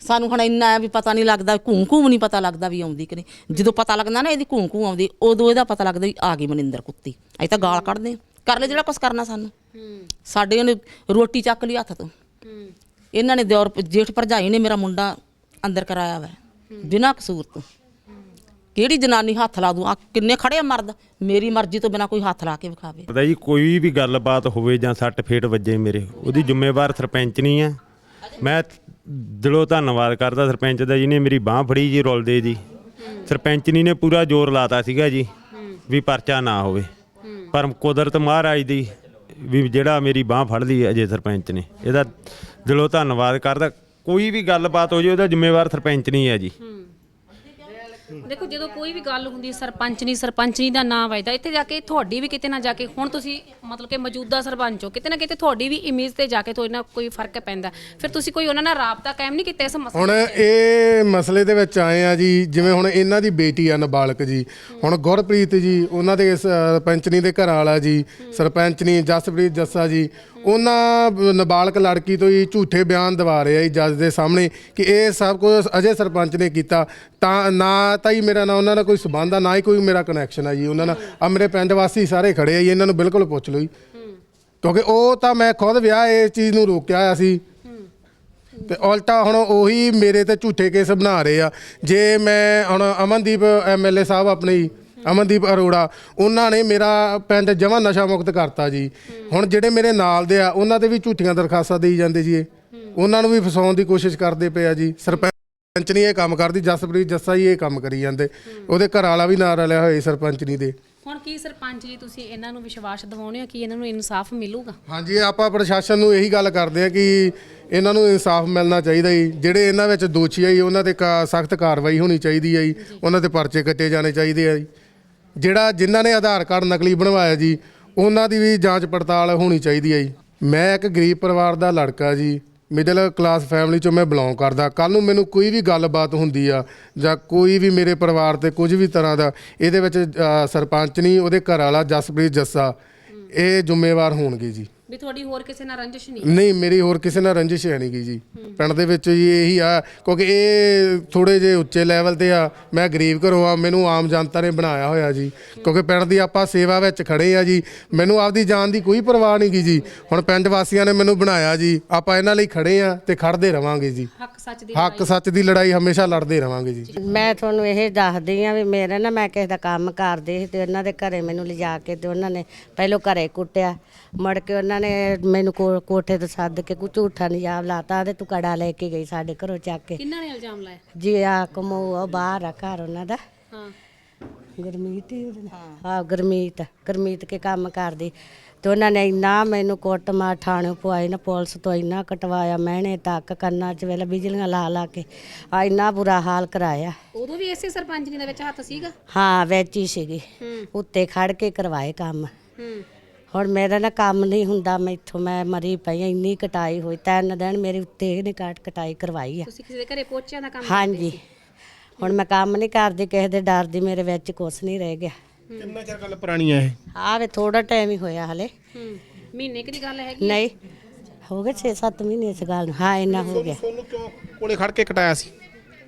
Speaker 1: ਸਾਨੂੰ ਹੁਣ ਇੰਨਾ ਹੈ ਵੀ ਪਤਾ ਨਹੀਂ ਲੱਗਦਾ ਘੂੰ ਘੂੰ ਨਹੀਂ ਪਤਾ ਲੱਗਦਾ ਵੀ ਆਉਂਦੀ ਕਿ ਨਹੀਂ। ਜਦੋਂ ਪਤਾ ਲੱਗਦਾ ਨਾ ਇਹਦੀ ਘੂੰ ਘੂੰ ਆਉਂਦੀ ਉਦੋਂ ਇਹਦਾ ਪਤਾ ਲੱਗਦਾ ਵੀ ਆ ਗਈ ਮਨਿੰਦਰ ਕੁੱਤੀ। ਅਸੀਂ ਤਾਂ ਗਾਲ ਕੱਢਦੇ। ਕਰ ਲੈ ਜਿਹੜਾ ਕੁਛ ਕਰਨਾ ਸਾਨੂੰ। ਸਾਡੇ ਉਹਨੇ ਰੋਟੀ ਚੱਕ ਲਈ ਹੱਥ ਤੋਂ। ਇਹਨਾਂ ਨੇ ਦਿਓਰ ਜੇਠ ਭਰਜਾਈ ਨੇ ਮੇਰਾ ਮੁੰਡਾ ਅੰਦਰ ਕਰਾਇਆ ਵਾ। ਬਿਨਾਂ ਕਸੂਰ ਤੋਂ। ਕਿਹੜੀ ਜਨਾਨੀ ਹੱਥ ਲਾ ਦੂ? ਆ ਕਿੰਨੇ ਖੜੇ ਆ ਮਰਦ? ਮੇਰੀ ਮਰਜ਼ੀ ਤੋਂ ਬਿਨਾਂ ਕੋਈ ਹੱਥ ਲਾ ਕੇ ਵਿਖਾਵੇ।
Speaker 2: ਪਤਾ ਜੀ, ਕੋਈ ਵੀ ਗੱਲਬਾਤ ਹੋਵੇ ਜਾਂ ਸੱਟ ਫੇਟ ਵੱਜੇ ਮੇਰੇ, ਉਹਦੀ ਜ਼ਿੰਮੇਵਾਰ ਸਰਪੰਚ ਨਹੀਂ ਆ ਮੈਂ ਦਿਲੋਂ ਧੰਨਵਾਦ ਕਰਦਾ ਸਰਪੰਚ ਦਾ ਜਿਹਨੇ ਮੇਰੀ ਬਾਹ ਫੜੀ ਜੀ ਰੁਲਦੇ ਜੀ। ਸਰਪੰਚਨੀ ਨੇ ਪੂਰਾ ਜ਼ੋਰ ਲਾਤਾ ਸੀਗਾ ਜੀ, ਵੀ ਪਰਚਾ ਨਾ ਹੋਵੇ। ਪਰ ਕੁਦਰਤ ਮਹਾਰਾਜ ਦੀ ਵੀ ਜਿਹੜਾ ਮੇਰੀ ਬਾਹ ਫੜ ਲਈ ਅਜੇ ਸਰਪੰਚ ਨੇ, ਇਹਦਾ ਦਿਲੋਂ ਧੰਨਵਾਦ ਕਰਦਾ। ਕੋਈ ਵੀ ਗੱਲਬਾਤ ਹੋ ਜੇ ਉਹਦਾ ਜ਼ਿੰਮੇਵਾਰ ਸਰਪੰਚ ਨਹੀਂ ਹੈ ਜੀ।
Speaker 3: ਦੇਖੋ ਜਦੋਂ ਕੋਈ ਵੀ ਗੱਲ ਹੁੰਦੀ ਹੈ ਸਰਪੰਚਨੀ ਸਰਪੰਚਨੀ ਦਾ ਨਾਮ ਵੱਜਦਾ ਇੱਥੇ ਜਾ ਕੇ ਤੁਹਾਡੀ ਵੀ ਕਿਤੇ ਨਾ ਜਾ ਕੇ ਹੁਣ ਤੁਸੀਂ ਮਤਲਬ ਕਿ ਮੌਜੂਦਾ ਸਰਪੰਚ ਹੋ ਕਿਤੇ ਨਾ ਕਿਤੇ ਤੁਹਾਡੀ ਵੀ ਇਮੇਜ ਤੇ ਜਾ ਕੇ ਤੁਹਾਡੇ ਨਾਲ ਕੋਈ ਫ਼ਰਕ ਪੈਂਦਾ। ਫਿਰ ਤੁਸੀਂ ਕੋਈ ਉਹਨਾਂ ਨਾਲ ਰਾਬਤਾ ਕਾਇਮ ਨਹੀਂ ਕੀਤਾ ਇਸ ਮਸਲੇ
Speaker 4: ਹੁਣ ਇਹ ਮਸਲੇ ਦੇ ਵਿੱਚ ਆਏ ਆ ਜੀ ਜਿਵੇਂ ਹੁਣ ਇਹਨਾਂ ਦੀ ਬੇਟੀ ਆ ਨਾਬਾਲਗ ਜੀ। ਹੁਣ ਗੁਰਪ੍ਰੀਤ ਜੀ ਉਹਨਾਂ ਦੇ ਸਰਪੰਚਨੀ ਦੇ ਘਰ ਵਾਲਾ ਜੀ ਸਰਪੰਚਨੀ ਜਸਪ੍ਰੀਤ ਜੱਸਾ ਜੀ ਉਹਨਾਂ ਨਾਬਾਲਗ ਲੜਕੀ ਤੋਂ ਹੀ ਝੂਠੇ ਬਿਆਨ ਦਵਾ ਰਿਹਾ ਜੀ ਜੱਜ ਦੇ ਸਾਹਮਣੇ ਕਿ ਇਹ ਸਭ ਕੁਝ ਅਜੇ ਸਰਪੰਚ ਨੇ ਕੀਤਾ। ਤਾਂ ਨਾ ਤਾਂ ਹੀ ਮੇਰਾ ਨਾ ਉਹਨਾਂ ਨਾਲ ਕੋਈ ਸਬੰਧ ਆ, ਨਾ ਹੀ ਕੋਈ ਮੇਰਾ ਕਨੈਕਸ਼ਨ ਆ ਜੀ। ਉਹਨਾਂ ਨਾਲ ਆ ਮੇਰੇ ਪਿੰਡ ਵਾਸੀ ਸਾਰੇ ਖੜੇ ਆ ਜੀ, ਇਹਨਾਂ ਨੂੰ ਬਿਲਕੁਲ ਪੁੱਛ ਲਓ ਜੀ। ਕਿਉਂਕਿ ਉਹ ਤਾਂ ਮੈਂ ਖੁਦ ਵਿਆਹ ਇਸ ਚੀਜ਼ ਨੂੰ ਰੋਕਿਆ ਹੋਇਆ ਸੀ। ਤੇ ਉਲਟਾ ਹੁਣ ਉਹੀ ਮੇਰੇ ਤੇ ਝੂਠੇ ਕੇਸ ਬਣਾ ਰਹੇ ਆ। ਜੇ ਮੈਂ ਹੁਣ ਅਮਨਦੀਪ ਐਮਐਲਏ ਸਾਹਿਬ ਆਪਣੇ ਅਮਨਦੀਪ ਅਰੋੜਾ ਉਹਨਾਂ ਨੇ ਮੇਰਾ ਪਿੰਡ ਜਮਾਂ ਨਸ਼ਾ ਮੁਕਤ ਕਰਤਾ ਜੀ। ਹੁਣ ਜਿਹੜੇ ਮੇਰੇ ਨਾਲ ਦੇ ਆ ਉਹਨਾਂ ਤੇ ਵੀ ਝੂਠੀਆਂ ਦਰਖਾਸਤਾਂ ਦੇਈ ਜਾਂਦੇ ਜੀ ਇਹ। ਉਹਨਾਂ ਨੂੰ ਵੀ ਫਸਾਉਣ ਦੀ ਕੋਸ਼ਿਸ਼ ਕਰਦੇ ਪਏ ਆ ਜੀ। ਸਰਪੰਚ ਨਹੀਂ ਇਹ ਕੰਮ ਕਰਦੀ ਜਸਪ੍ਰੀਤ ਜੱਸਾ ਹੀ ਇਹ ਕੰਮ ਕਰੀ ਜਾਂਦੇ। ਉਹਦੇ ਘਰ ਵਾਲਾ ਵੀ ਨਾਲ ਰਲਿਆ ਹੋਇਆ ਸਰਪੰਚ ਨਹੀਂ ਦੇ।
Speaker 3: ਹੁਣ ਕੀ ਸਰਪੰਚ ਜੀ ਤੁਸੀਂ ਇਹਨਾਂ ਨੂੰ ਵਿਸ਼ਵਾਸ ਦਿਵਾਉਣੇ ਹੋ ਕਿ ਇਹਨਾਂ ਨੂੰ ਇਨਸਾਫ ਮਿਲੂਗਾ?
Speaker 4: ਹਾਂਜੀ ਆਪਾਂ ਪ੍ਰਸ਼ਾਸਨ ਨੂੰ ਇਹੀ ਗੱਲ ਕਰਦੇ ਆ ਕਿ ਇਹਨਾਂ ਨੂੰ ਇਨਸਾਫ ਮਿਲਣਾ ਚਾਹੀਦਾ ਜੀ। ਜਿਹੜੇ ਇਹਨਾਂ ਵਿੱਚ ਦੋਸ਼ੀ ਆ ਜੀ ਉਹਨਾਂ ਤੇ ਸਖਤ ਕਾਰਵਾਈ ਹੋਣੀ ਚਾਹੀਦੀ ਹੈ ਜੀ। ਉਹਨਾਂ ਤੇ ਪਰਚੇ ਕੱਟੇ ਜਾਣੇ ਚਾਹੀਦੇ ਆ ਜੀ। ਜਿਹੜਾ ਜਿਨ੍ਹਾਂ ਨੇ ਆਧਾਰ ਕਾਰਡ ਨਕਲੀ ਬਣਵਾਇਆ ਜੀ, ਉਹਨਾਂ ਦੀ ਵੀ ਜਾਂਚ ਪੜਤਾਲ ਹੋਣੀ ਚਾਹੀਦੀ ਹੈ ਜੀ। ਮੈਂ ਇੱਕ ਗਰੀਬ ਪਰਿਵਾਰ ਦਾ ਲੜਕਾ ਜੀ ਮਿਡਲ ਕਲਾਸ ਫੈਮਿਲੀ ਚੋਂ ਮੈਂ ਬਿਲੋਂਗ ਕਰਦਾ। ਕੱਲ ਨੂੰ ਮੈਨੂੰ ਕੋਈ ਵੀ ਗੱਲਬਾਤ ਹੁੰਦੀ ਆ, ਜਾਂ ਕੋਈ ਵੀ ਮੇਰੇ ਪਰਿਵਾਰ ਤੇ ਕੁਝ ਵੀ ਤਰ੍ਹਾਂ ਦਾ, ਇਹਦੇ ਵਿੱਚ ਸਰਪੰਚ ਨਹੀਂ, ਉਹਦੇ ਘਰ ਵਾਲਾ ਜਸਪ੍ਰੀਤ ਜੱਸਾ, ਇਹ ਜ਼ਿੰਮੇਵਾਰ ਹੋਣਗੇ ਜੀ।
Speaker 3: ਵੀ ਤੁਹਾਡੀ ਹੋਰ ਕਿਸੇ ਨਾਲ ਰੰਜਿਸ਼ ਨਹੀਂ
Speaker 4: ਨਹੀਂ ਮੇਰੀ ਹੋਰ ਕਿਸੇ ਨਾਲ ਰੰਜਿਸ਼ ਹੈ ਨਹੀਂਗੀ ਜੀ। ਪਿੰਡ ਦੇ ਵਿੱਚ ਜੀ ਇਹੀ ਆ ਕਿਉਂਕਿ ਇਹ ਥੋੜੇ ਜੇ ਉੱਚੇ ਲੈਵਲ ਤੇ ਆ। ਮੈਂ ਗਰੀਬ ਘਰੋਂ ਆ ਮੈਨੂੰ ਆਮ ਜਨਤਾ ਨੇ ਬਣਾਇਆ ਹੋਇਆ ਜੀ। ਕਿਉਂਕਿ ਪਿੰਡ ਦੀ ਆਪਾਂ ਸੇਵਾ ਵਿੱਚ ਖੜੇ ਆ ਜੀ। ਮੈਨੂੰ ਆਪਦੀ ਜਾਨ ਦੀ ਕੋਈ ਪਰਵਾਹ ਨਹੀਂਗੀ ਜੀ। ਹੁਣ ਪਿੰਡ ਵਾਸੀਆਂ ਨੇ ਮੈਨੂੰ ਬਣਾਇਆ ਜੀ। ਆਪਾਂ ਇਹਨਾਂ ਲਈ ਖੜੇ ਆ ਤੇ ਖੜਦੇ ਰਵਾਂਗੇ ਜੀ।
Speaker 3: ਹੱਕ ਸੱਚ ਦੀ
Speaker 4: ਹੱਕ ਸੱਚ ਦੀ ਲੜਾਈ ਹਮੇਸ਼ਾ ਲੜਦੇ ਰਵਾਂਗੇ ਜੀ।
Speaker 6: ਮੈਂ ਤੁਹਾਨੂੰ ਇਹ ਦੱਸਦੀ ਆ ਵੀ ਮੇਰੇ ਨਾ ਮੈਂ ਕਿਸੇ ਦਾ ਕੰਮ ਕਰਦੀ ਸੀ ਤੇ ਉਹਨਾਂ ਦੇ ਘਰੇ ਮੈਨੂੰ ਲਿਜਾ ਕੇ ਤੇ ਉਹਨਾਂ ਨੇ ਪਹਿਲੋਂ ਘਰੇ ਕੁੱਟਿਆ। ਮੁੜ ਕੇ ਉਹਨਾਂ ਨੇ ਮੈਨੂੰ ਕੋ- ਕੋਠੇ ਤੇ ਸੱਦ ਕੇ ਕੁਝ ਝੂਠਾ ਨਿਜਾਮ ਲਾਤਾ ਤੇ ਤੂੰ ਕੜਾ ਲੈ ਕੇ ਗਈ ਸਾਡੇ ਘਰੋਂ ਚੱਕ ਕੇ।
Speaker 3: ਕਿੰਨਾਂ ਨੇ ਇਲਜ਼ਾਮ ਲਾਇਆ?
Speaker 6: ਜੀ ਆ ਕਮੋ ਉਹ ਬਾਹਰ ਆ ਘਰ ਉਹਨਾਂ ਦਾ।
Speaker 3: ਹਾਂ।
Speaker 6: ਗੁਰਮੀਤ ਹੀ ਉਹਦਾ ਨਾਂ। ਹਾਂ। ਗੁਰਮੀਤ ਗੁਰਮੀਤ ਕੇ ਕੰਮ ਕਰਦੀ। ਤੇ ਉਹਨਾਂ ਨੇ ਇੰਨਾ ਮੈਨੂੰ ਕੁੱਟ ਮਾਰ ਥਾਣੇ ਪਵਾਈ ਨਾ ਪੁਲਿਸ ਤੋਂ ਇੰਨਾ ਕਟਵਾਇਆ ਮਹਿਣੇ ਤੱਕ ਕੰਨਾਂ 'ਚ ਵੇਲੇ ਬਿਜਲੀਆਂ ਲਾ ਲਾ ਕੇ ਆ ਇੰਨਾ ਬੁਰਾ ਹਾਲ ਕਰਾਇਆ।
Speaker 3: ਉਦੋਂ ਵੀ ਇਸੇ ਸਰਪੰਚ ਜੀ ਦੇ ਵਿੱਚ ਹੱਥ ਸੀਗਾ?
Speaker 6: ਹਾਂ ਵਿੱਚ ਹੀ ਸੀਗੀ।
Speaker 3: ਹੂੰ।
Speaker 6: ਉੱਤੇ ਖੜ ਕੇ ਕਰਵਾਏ ਕੰਮ।
Speaker 3: ਹੂੰ।
Speaker 6: ਹੁਣ ਮੇਰਾ ਨਾ ਕੰਮ ਨਹੀਂ ਹੁੰਦਾ ਮੈਥੋਂ ਮੈਂ ਮਰੀ ਪਈ ਆਂ, ਇੰਨੀ ਕਟਾਈ ਹੋਈ ਤਿੰਨ ਦਿਨ ਮੇਰੇ ਉੱਤੇ ਇਹਨੇ ਕਾਟ ਕਟਾਈ ਕਰਵਾਈ ਆ।
Speaker 3: ਤੁਸੀਂ ਕਿਸੇ ਦੇ ਘਰੇ ਪੋਚਿਆਂ ਦਾ ਕੰਮ
Speaker 6: ਹਾਂਜੀ। ਹੁਣ ਮੈਂ ਕੰਮ ਨਹੀਂ ਕਰਦੀ ਕਿਸੇ ਦੇ ਡਰ ਦੀ ਮੇਰੇ ਵਿੱਚ ਕੁਛ ਨਹੀਂ ਰਹਿ ਗਿਆ।
Speaker 5: ਕਿੰਨਾ ਚਿਰ ਗੱਲ ਪੁਰਾਣੀ ਆ ਇਹ?
Speaker 6: ਆ ਵੇ ਥੋੜਾ ਟਾਈਮ ਹੀ ਹੋਇਆ ਹਲੇ।
Speaker 3: ਹੂੰ। ਮਹੀਨੇ ਕੁ ਦੀ ਗੱਲ ਹੈਗੀ
Speaker 6: ਨਹੀਂ ਹੋ ਗਏ 6-7 ਮਹੀਨੇ ਇਸ ਗੱਲ ਨੂੰ। ਹਾਂ ਇੰਨਾ ਹੋ ਗਿਆ।
Speaker 5: ਤੁਹਾਨੂੰ ਕਿਉਂ ਕੋਲੇ ਖੜ ਕੇ ਕਟਾਇਆ ਸੀ?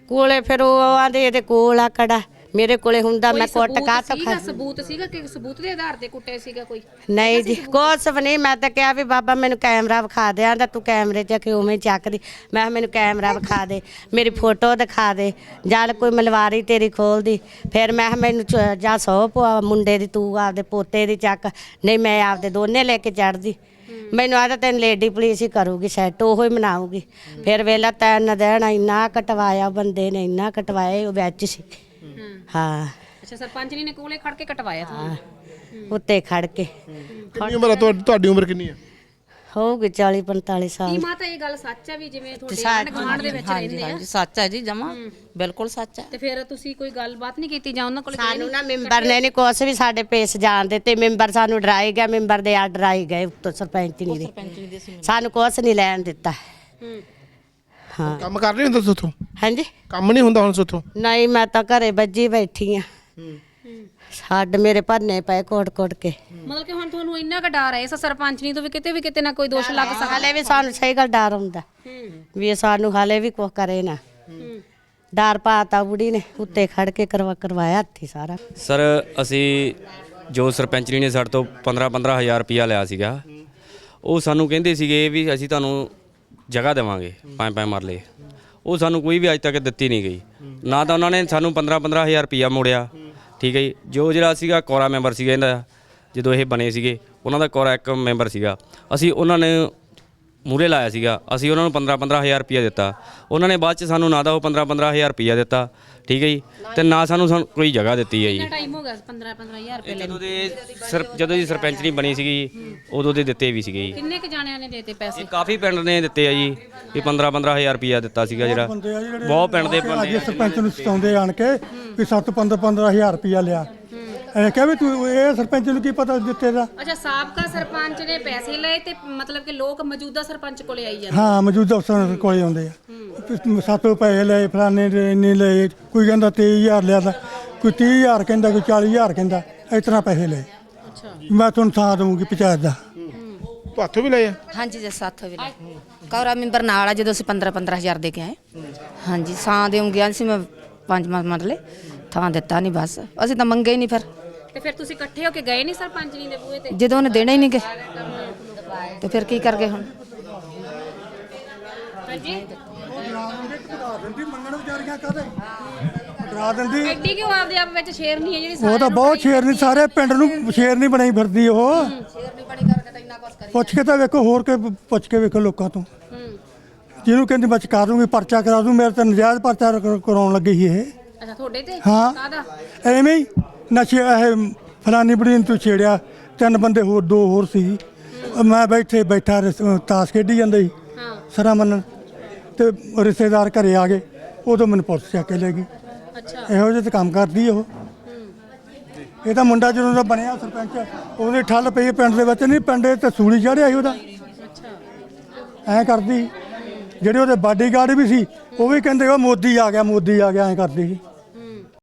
Speaker 6: ਕੋਲੇ ਫਿਰ ਉਹ ਆਂਦੇ ਇਹਦੇ ਕੋਲ ਆ ਕੜਾ। ਮੇਰੇ ਕੋਲੇ ਹੁੰਦਾ ਮੈਂ ਕੁੱਟ ਕਾ ਤੋਂ
Speaker 3: ਸੀਗਾ? ਸਬੂਤ ਸੀਗਾ ਕਿ ਸਬੂਤ ਦੇ ਆਧਾਰ ਤੇ ਕੁੱਟਿਆ ਸੀਗਾ ਕੋਈ?
Speaker 6: ਨਹੀਂ ਜੀ ਕੁਛ ਵੀ ਨਹੀਂ ਮੈਂ ਤਾਂ ਕਿਹਾ ਵੀ ਬਾਬਾ ਮੈਨੂੰ ਕੈਮਰਾ ਵਿਖਾ ਦੇ ਆਂਦਾ ਤੂੰ ਕੈਮਰੇ 'ਚ ਕਿ ਉਵੇਂ ਚੱਕਦੀ। ਮੈਂ ਕਿਹਾ ਮੈਨੂੰ ਕੈਮਰਾ ਵਿਖਾ ਦੇ ਮੇਰੀ ਫੋਟੋ ਦਿਖਾ ਦੇ ਜਦ ਕੋਈ ਮਲਵਾਰੀ ਤੇਰੀ ਖੋਲਦੀ। ਫਿਰ ਮੈਂ ਕਿਹਾ ਮੈਨੂੰ ਚ- ਜਾਂ ਸੌ ਪਵਾ ਮੁੰਡੇ ਦੀ ਤੂੰ ਆਪਦੇ ਪੋਤੇ ਦੀ ਚੱਕ ਨਹੀਂ ਮੈਂ ਆਪਦੇ ਦੋਨੇ ਲੈ ਕੇ ਚੜਦੀ ਮੈਨੂੰ ਆਦਾ ਤੈਨੂੰ ਲੇਡੀ ਪੁਲਿਸ ਹੀ ਕਰੂਗੀ ਸੈੱਟ ਉਹੋ ਹੀ ਮਨਾਊਗੀ। ਫਿਰ ਵੇਲਾ ਤਿੰਨ ਦਿਨ ਇੰਨਾ ਕਟਵਾਇਆ ਬੰਦੇ ਨੇ ਇੰਨਾ ਕਟਵਾਇਆ ਉਹ ਵਿੱਚ ਸੀ।
Speaker 3: ਹੂੰ।
Speaker 6: ਹਾਂ।
Speaker 3: ਅੱਛਾ ਸਰਪੰਚ ਜੀ ਨੇ ਕੋਲੇ ਖੜ ਕੇ ਕਟਵਾਇਆ ਤੁਹਾਨੂੰ?
Speaker 6: ਉੱਤੇ ਖੜ ਕੇ।
Speaker 5: ਕਿੰਨੀ ਉਮਰ ਆ ਤੁਹਾਡੀ ਤੁਹਾਡੀ ਉਮਰ ਕਿੰਨੀ ਆ?
Speaker 6: ਹੋਊਗੀ 40 45
Speaker 3: ਕੀ
Speaker 6: ਸਾਲ
Speaker 3: ਮਾਤਾ ਇਹ ਗੱਲ ਸੱਚ ਹੈ ਵੀ ਜਿਵੇਂ ਤੁਹਾਡੇ ਆਂਢ ਗੁਆਂਢ ਦੇ ਵਿੱਚ
Speaker 1: ਹਾਂਜੀ
Speaker 3: ਰਹਿੰਦੇ ਆ?
Speaker 1: ਹਾਂਜੀ ਸੱਚ ਹੈ ਜੀ ਜਮਾ। ਬਿਲਕੁਲ ਸੱਚ ਹੈ
Speaker 3: ਤੇ ਫਿਰ ਤੁਸੀਂ ਕੋਈ ਗੱਲਬਾਤ ਨਹੀਂ ਕੀਤੀ ਜਾਂ ਉਹਨਾਂ ਕੋਲ ਗਏ
Speaker 6: ਸਾਨੂੰ ਨਾ ਮੈਂਬਰ ਨੇ ਨਹੀਂ ਕੁਛ ਵੀ ਸਾਡੇ ਪੇਸ ਜਾਣ ਦਿੱਤੇ। ਮੈਂਬਰ ਸਾਨੂੰ ਡਰਾਈ ਗਿਆ ਮੈਂਬਰ ਦੇ ਆ ਡਰਾਈ ਗਏ ਉੱਤੋਂ ਸਰਪੰਚ ਨਹੀਂ ਦੇ। ਸਾਨੂੰ ਕੁਛ ਨਹੀਂ ਲੈਣ ਦਿੱਤਾ।
Speaker 3: ਹੂੰ।
Speaker 6: ਹਾਂ।
Speaker 5: ਕੰਮ ਕਰ ਨਹੀਂ ਹੁੰਦਾ ਸੋਥੋਂ
Speaker 6: ਹਾਂਜੀ।
Speaker 5: ਕੰਮ ਨਹੀਂ ਹੁੰਦਾ ਹੁਣ ਸੋਥੋਂ
Speaker 6: ਨਹੀਂ ਮੈਂ ਤਾਂ ਘਰੇ ਬੱਜੀ ਬੈਠੀ ਆ ਛੱਡ ਮੇਰੇ ਭੰਨੇ ਪਏ ਕੋਟ ਕੋਟ ਕੇ।
Speaker 3: ਮਤਲਬ ਕਿ ਹੁਣ ਤੁਹਾਨੂੰ ਇੰਨਾ ਕੁ ਡਰ ਹੈ ਇਸ ਸਰਪੰਚ ਨਹੀਂ ਤੋਂ ਵੀ ਕਿਤੇ ਵੀ ਕਿਤੇ ਨਾ ਕੋਈ ਦੋਸ਼ ਲੱਗ ਸਕਦਾ।
Speaker 6: ਹਾਲੇ ਵੀ ਸਾਨੂੰ ਸਹੀ ਗੱਲ ਡਰ ਹੁੰਦਾ।
Speaker 3: ਹੂੰ।
Speaker 6: ਵੀ ਇਹ ਸਾਨੂੰ ਹਾਲੇ ਵੀ ਕੁਛ ਕਰੇ ਨਾ।
Speaker 3: ਹੂੰ।
Speaker 6: ਡਰ ਪਾਤਾ ਬੁੜੀ ਨੇ ਉੱਤੇ ਖੜ ਕੇ ਕਰਵਾ ਕਰਵਾਇਆ ਹੱਥੀ ਸਾਰਾ।
Speaker 7: ਸਰ ਅਸੀਂ ਜੋ ਸਰਪੰਚਣੀ ਨੇ ਸਾਡੇ ਤੋਂ 15 15000 ਰੁਪਇਆ ਲਿਆ ਸੀਗਾ ਉਹ ਸਾਨੂੰ ਕਹਿੰਦੇ ਸੀਗੇ ਵੀ ਅਸੀਂ ਤੁਹਾਨੂੰ ਜਗ੍ਹਾ ਦੇਵਾਂਗੇ ਪੰਜ ਪੰਜ ਮਰਲੇ। ਉਹ ਸਾਨੂੰ ਕੋਈ ਵੀ ਅੱਜ ਤੱਕ ਦਿੱਤੀ ਨਹੀਂ ਗਈ। ਨਾ ਤਾਂ ਉਹਨਾਂ ਨੇ ਸਾਨੂੰ 15 15000 ਰੁਪਇਆ ਮੋੜਿਆ। ਠੀਕ ਹੈ ਜੀ? ਜੋ ਜਿਹੜਾ ਸੀਗਾ ਕੋਰਾ ਮੈਂਬਰ ਸੀਗਾ ਇਹਦਾ ਜਦੋਂ ਇਹ ਬਣੇ ਸੀਗੇ, ਉਹਨਾਂ ਦਾ ਕੋਰਾ ਇੱਕ ਮੈਂਬਰ ਸੀਗਾ। ਅਸੀਂ ਉਹਨਾਂ ਨੇ ਮੂਰੇ ਲਾਇਆ ਸੀਗਾ। ਅਸੀਂ ਉਹਨਾਂ ਨੂੰ 15 15000 ਰੁਪਇਆ ਦਿੱਤਾ। ਉਹਨਾਂ ਨੇ ਬਾਅਦ ਚ ਸਾਨੂੰ ਨਾ ਤਾਂ ਉਹ 15 15000 ਰੁਪਇਆ ਦਿੱਤਾ। ਠੀਕ ਹੈ ਜੀ? ਤੇ ਨਾ ਸਾਨੂੰ ਸਾਨੂੰ ਕੋਈ ਜਗ੍ਹਾ ਦਿੱਤੀ ਹੈ ਜੀ।
Speaker 3: ਕਿੰਨਾ ਟਾਈਮ ਹੋ ਗਿਆ 15 15000 ਰੁਪਏ
Speaker 7: ਇਹ ਜਦੋਂ ਦੇ ਸਰ ਜਦੋਂ ਦੀ ਸਰਪੰਚਣੀ ਬਣੀ ਸੀਗੀ ਉਦੋਂ ਦੇ ਦਿੱਤੇ ਵੀ ਸੀਗੇ ਜੀ।
Speaker 3: ਕਿੰਨੇ ਕ ਜਾਣਿਆਂ ਨੇ ਦੇਤੇ ਪੈਸੇ?
Speaker 7: ਇਹ ਕਾਫੀ ਪਿੰਡ ਨੇ ਦਿੱਤੇ ਆ ਜੀ ਵੀ 15 15000 ਰੁਪਇਆ ਦਿੱਤਾ ਸੀਗਾ ਜਿਹੜਾ। ਬਹੁਤ ਪਿੰਡ ਦੇ ਬੰਦੇ
Speaker 8: ਅੱਜ ਸਰਪੰਚ ਨੂੰ ਸਤਾਉਂਦੇ ਆਣ ਕੇ ਵੀ 7 15 15000 ਰੁਪਇਆ ਲਿਆ। ਐ ਕਹੇ ਵੀ ਤੂੰ ਇਹ ਸਰਪੰਚ ਨੂੰ ਕੀ ਪਤਾ ਦਿੱਤੇ ਦਾ?
Speaker 3: ਅੱਛਾ ਸਾਬਕਾ ਸਰਪੰਚ ਨੇ ਪੈਸੇ ਲਏ ਤੇ ਮਤਲਬ ਕਿ ਲੋਕ ਮੌਜੂਦਾ ਸਰਪੰਚ ਕੋਲੇ ਆਈ ਜਾਂਦੇ।
Speaker 8: ਹਾਂ ਮੌਜੂਦਾ ਅਫਸਰਾਂ ਕੋਲੇ ਆਉਂਦੇ ਆ। ਵੀ ਸੱਤ ਪੈਸੇ ਲਏ ਫਲਾਣੇ ਦੇ ਇੰਨੇ ਲਏ ਕੋਈ ਕਹਿੰਦਾ 23000 ਲਿਆ ਦਾ ਕੋਈ 30000 ਕਹਿੰਦਾ ਕੋਈ 40000 ਕਹਿੰਦਾ ਇਸ ਤਰ੍ਹਾਂ ਪੈਸੇ ਲਏ।
Speaker 3: ਅੱਛਾ।
Speaker 8: ਮੈਂ ਤੁਹਾਨੂੰ ਥਾਂ ਦਊਂਗੀ ਪੰਚਾਇਤ ਦਾ।
Speaker 5: ਤੁਹਾਥੋਂ ਵੀ ਲਏ ਆ?
Speaker 9: ਹਾਂਜੀ ਜੀ ਸਾਥ ਵੇਲੇ ਕੌਰਾ ਮੈਂਬਰ ਨਾਲ ਆ ਜਦੋਂ ਅਸੀਂ 15 15000 ਦੇ ਕੇ ਆਏ। ਹਾਂਜੀ ਸਾਂ ਦੇਉਂਗੇ ਸੀ ਮੈਂ ਪੰਜ ਮਰਲੇ ਥਾਂ ਦਿੱਤਾ ਨਹੀਂ ਬਸ। ਅਸੀਂ ਤਾਂ ਮੰਗੇ ਹੀ ਨਹੀਂ ਫਿਰ।
Speaker 3: ਤੇ ਫਿਰ ਤੁਸੀਂ ਇਕੱਠੇ ਹੋ ਕੇ ਗਏ ਨਹੀਂ ਸਰਪੰਚ ਜੀ ਦੇ ਬੂਹੇ ਤੇ?
Speaker 9: ਜਦੋਂ ਉਹਨੇ ਦੇਣਾ ਹੀ ਨਹੀਂ ਗਏ ਤੇ ਫਿਰ ਕੀ ਕਰ ਗਏ ਹੁਣ?
Speaker 3: ਹਾਂਜੀ?
Speaker 8: ਦਿੰਦੀ ਮੰਗਣ ਵਿਚਾਰੀਆਂ ਕਾਦੇ ਡਰਾ ਦਿੰਦੀ
Speaker 3: ਐਡੀ ਕਿਉਂ ਆਪਦੇ ਆਪ ਵਿੱਚ ਸ਼ੇਰ ਨਹੀਂ ਹੈ ਜਿਹੜੀ
Speaker 8: ਉਹ ਤਾਂ
Speaker 3: ਨੂੰ
Speaker 8: ਬਹੁਤ ਸ਼ੇਰਨੀ ਸਾਰੇ ਪਿੰਡ ਨੂੰ ਸ਼ੇਰਨੀ ਬਣਾਈ ਫਿਰਦੀ ਉਹ। ਪੁੱਛ ਕੇ ਤਾਂ ਵੇਖੋ ਹੋਰ ਕੇ ਪੁੱਛ ਕੇ ਵੇਖੋ ਲੋਕਾਂ ਤੋਂ। ਜਿਹਨੂੰ ਕਹਿੰਦੀ ਮੈਂ ਕਰ ਦੂੰਗੀ ਪਰਚਾ ਕਰਾ ਦੂੰ ਮੇਰੇ ਤੇ ਨਜਾਇਜ਼ ਪਰਚਾ ਕਰ- ਕਰਾਉਣ ਲੱਗੀ ਸੀ ਇਹ।
Speaker 3: ਅੱਛਾ ਤੁਹਾਡੇ ਤੇ?
Speaker 8: ਹਾਂ।
Speaker 3: ਕਾਹਦਾ?
Speaker 8: ਐਵੇਂ ਹੀ ਨਸ਼ੇ ਇਹ ਫਲਾਨੀ ਬੜੀ ਨੂੰ ਛੇੜਿਆ ਤਿੰਨ ਬੰਦੇ ਹੋਰ ਦੋ ਹੋਰ ਸੀ। ਮੈਂ ਬੈਠੇ ਬੈਠਾ ਰਿਸ- ਤਾਸ਼ ਖੇਡੀ ਜਾਂਦੇ ਸੀ।
Speaker 3: ਹਾਂ।
Speaker 8: ਸਰਾ ਮੰਨਣ ਤੇ ਰਿਸ਼ਤੇਦਾਰ ਘਰੇ ਆ ਗਏ। ਉਦੋਂ ਮੈਨੂੰ ਪੁਲਿਸ ਚੱਕ ਕੇ ਲੈ ਗਈ।
Speaker 3: ਅੱਛਾ।
Speaker 8: ਇਹੋ ਜਿਹੇ ਤੇ ਕੰਮ ਕਰਦੀ ਉਹ। ਇਹ ਤਾਂ ਮੁੰਡਾ ਜਦੋਂ ਦਾ ਬਣਿਆ ਸਰਪੰਚ ਉਹਦੇ ਠੱਲ ਪਈ ਪਿੰਡ ਦੇ ਵਿੱਚ ਨਹੀਂ ਪਿੰਡੇ ਤੇ ਸੂਲੀ ਚੜਿਆ ਸੀ ਉਹਦਾ। ਐ ਕਰਦੀ। ਜਿਹੜੇ ਉਹਦੇ ਬਾਡੀਗਾਰਡ ਵੀ ਸੀ ਉਹ ਵੀ ਕਹਿੰਦੇ ਉਹ ਮੋਦੀ ਆ ਗਿਆ ਮੋਦੀ ਆ ਗਿਆ ਐਂ ਕਰਦੇ ਸੀ।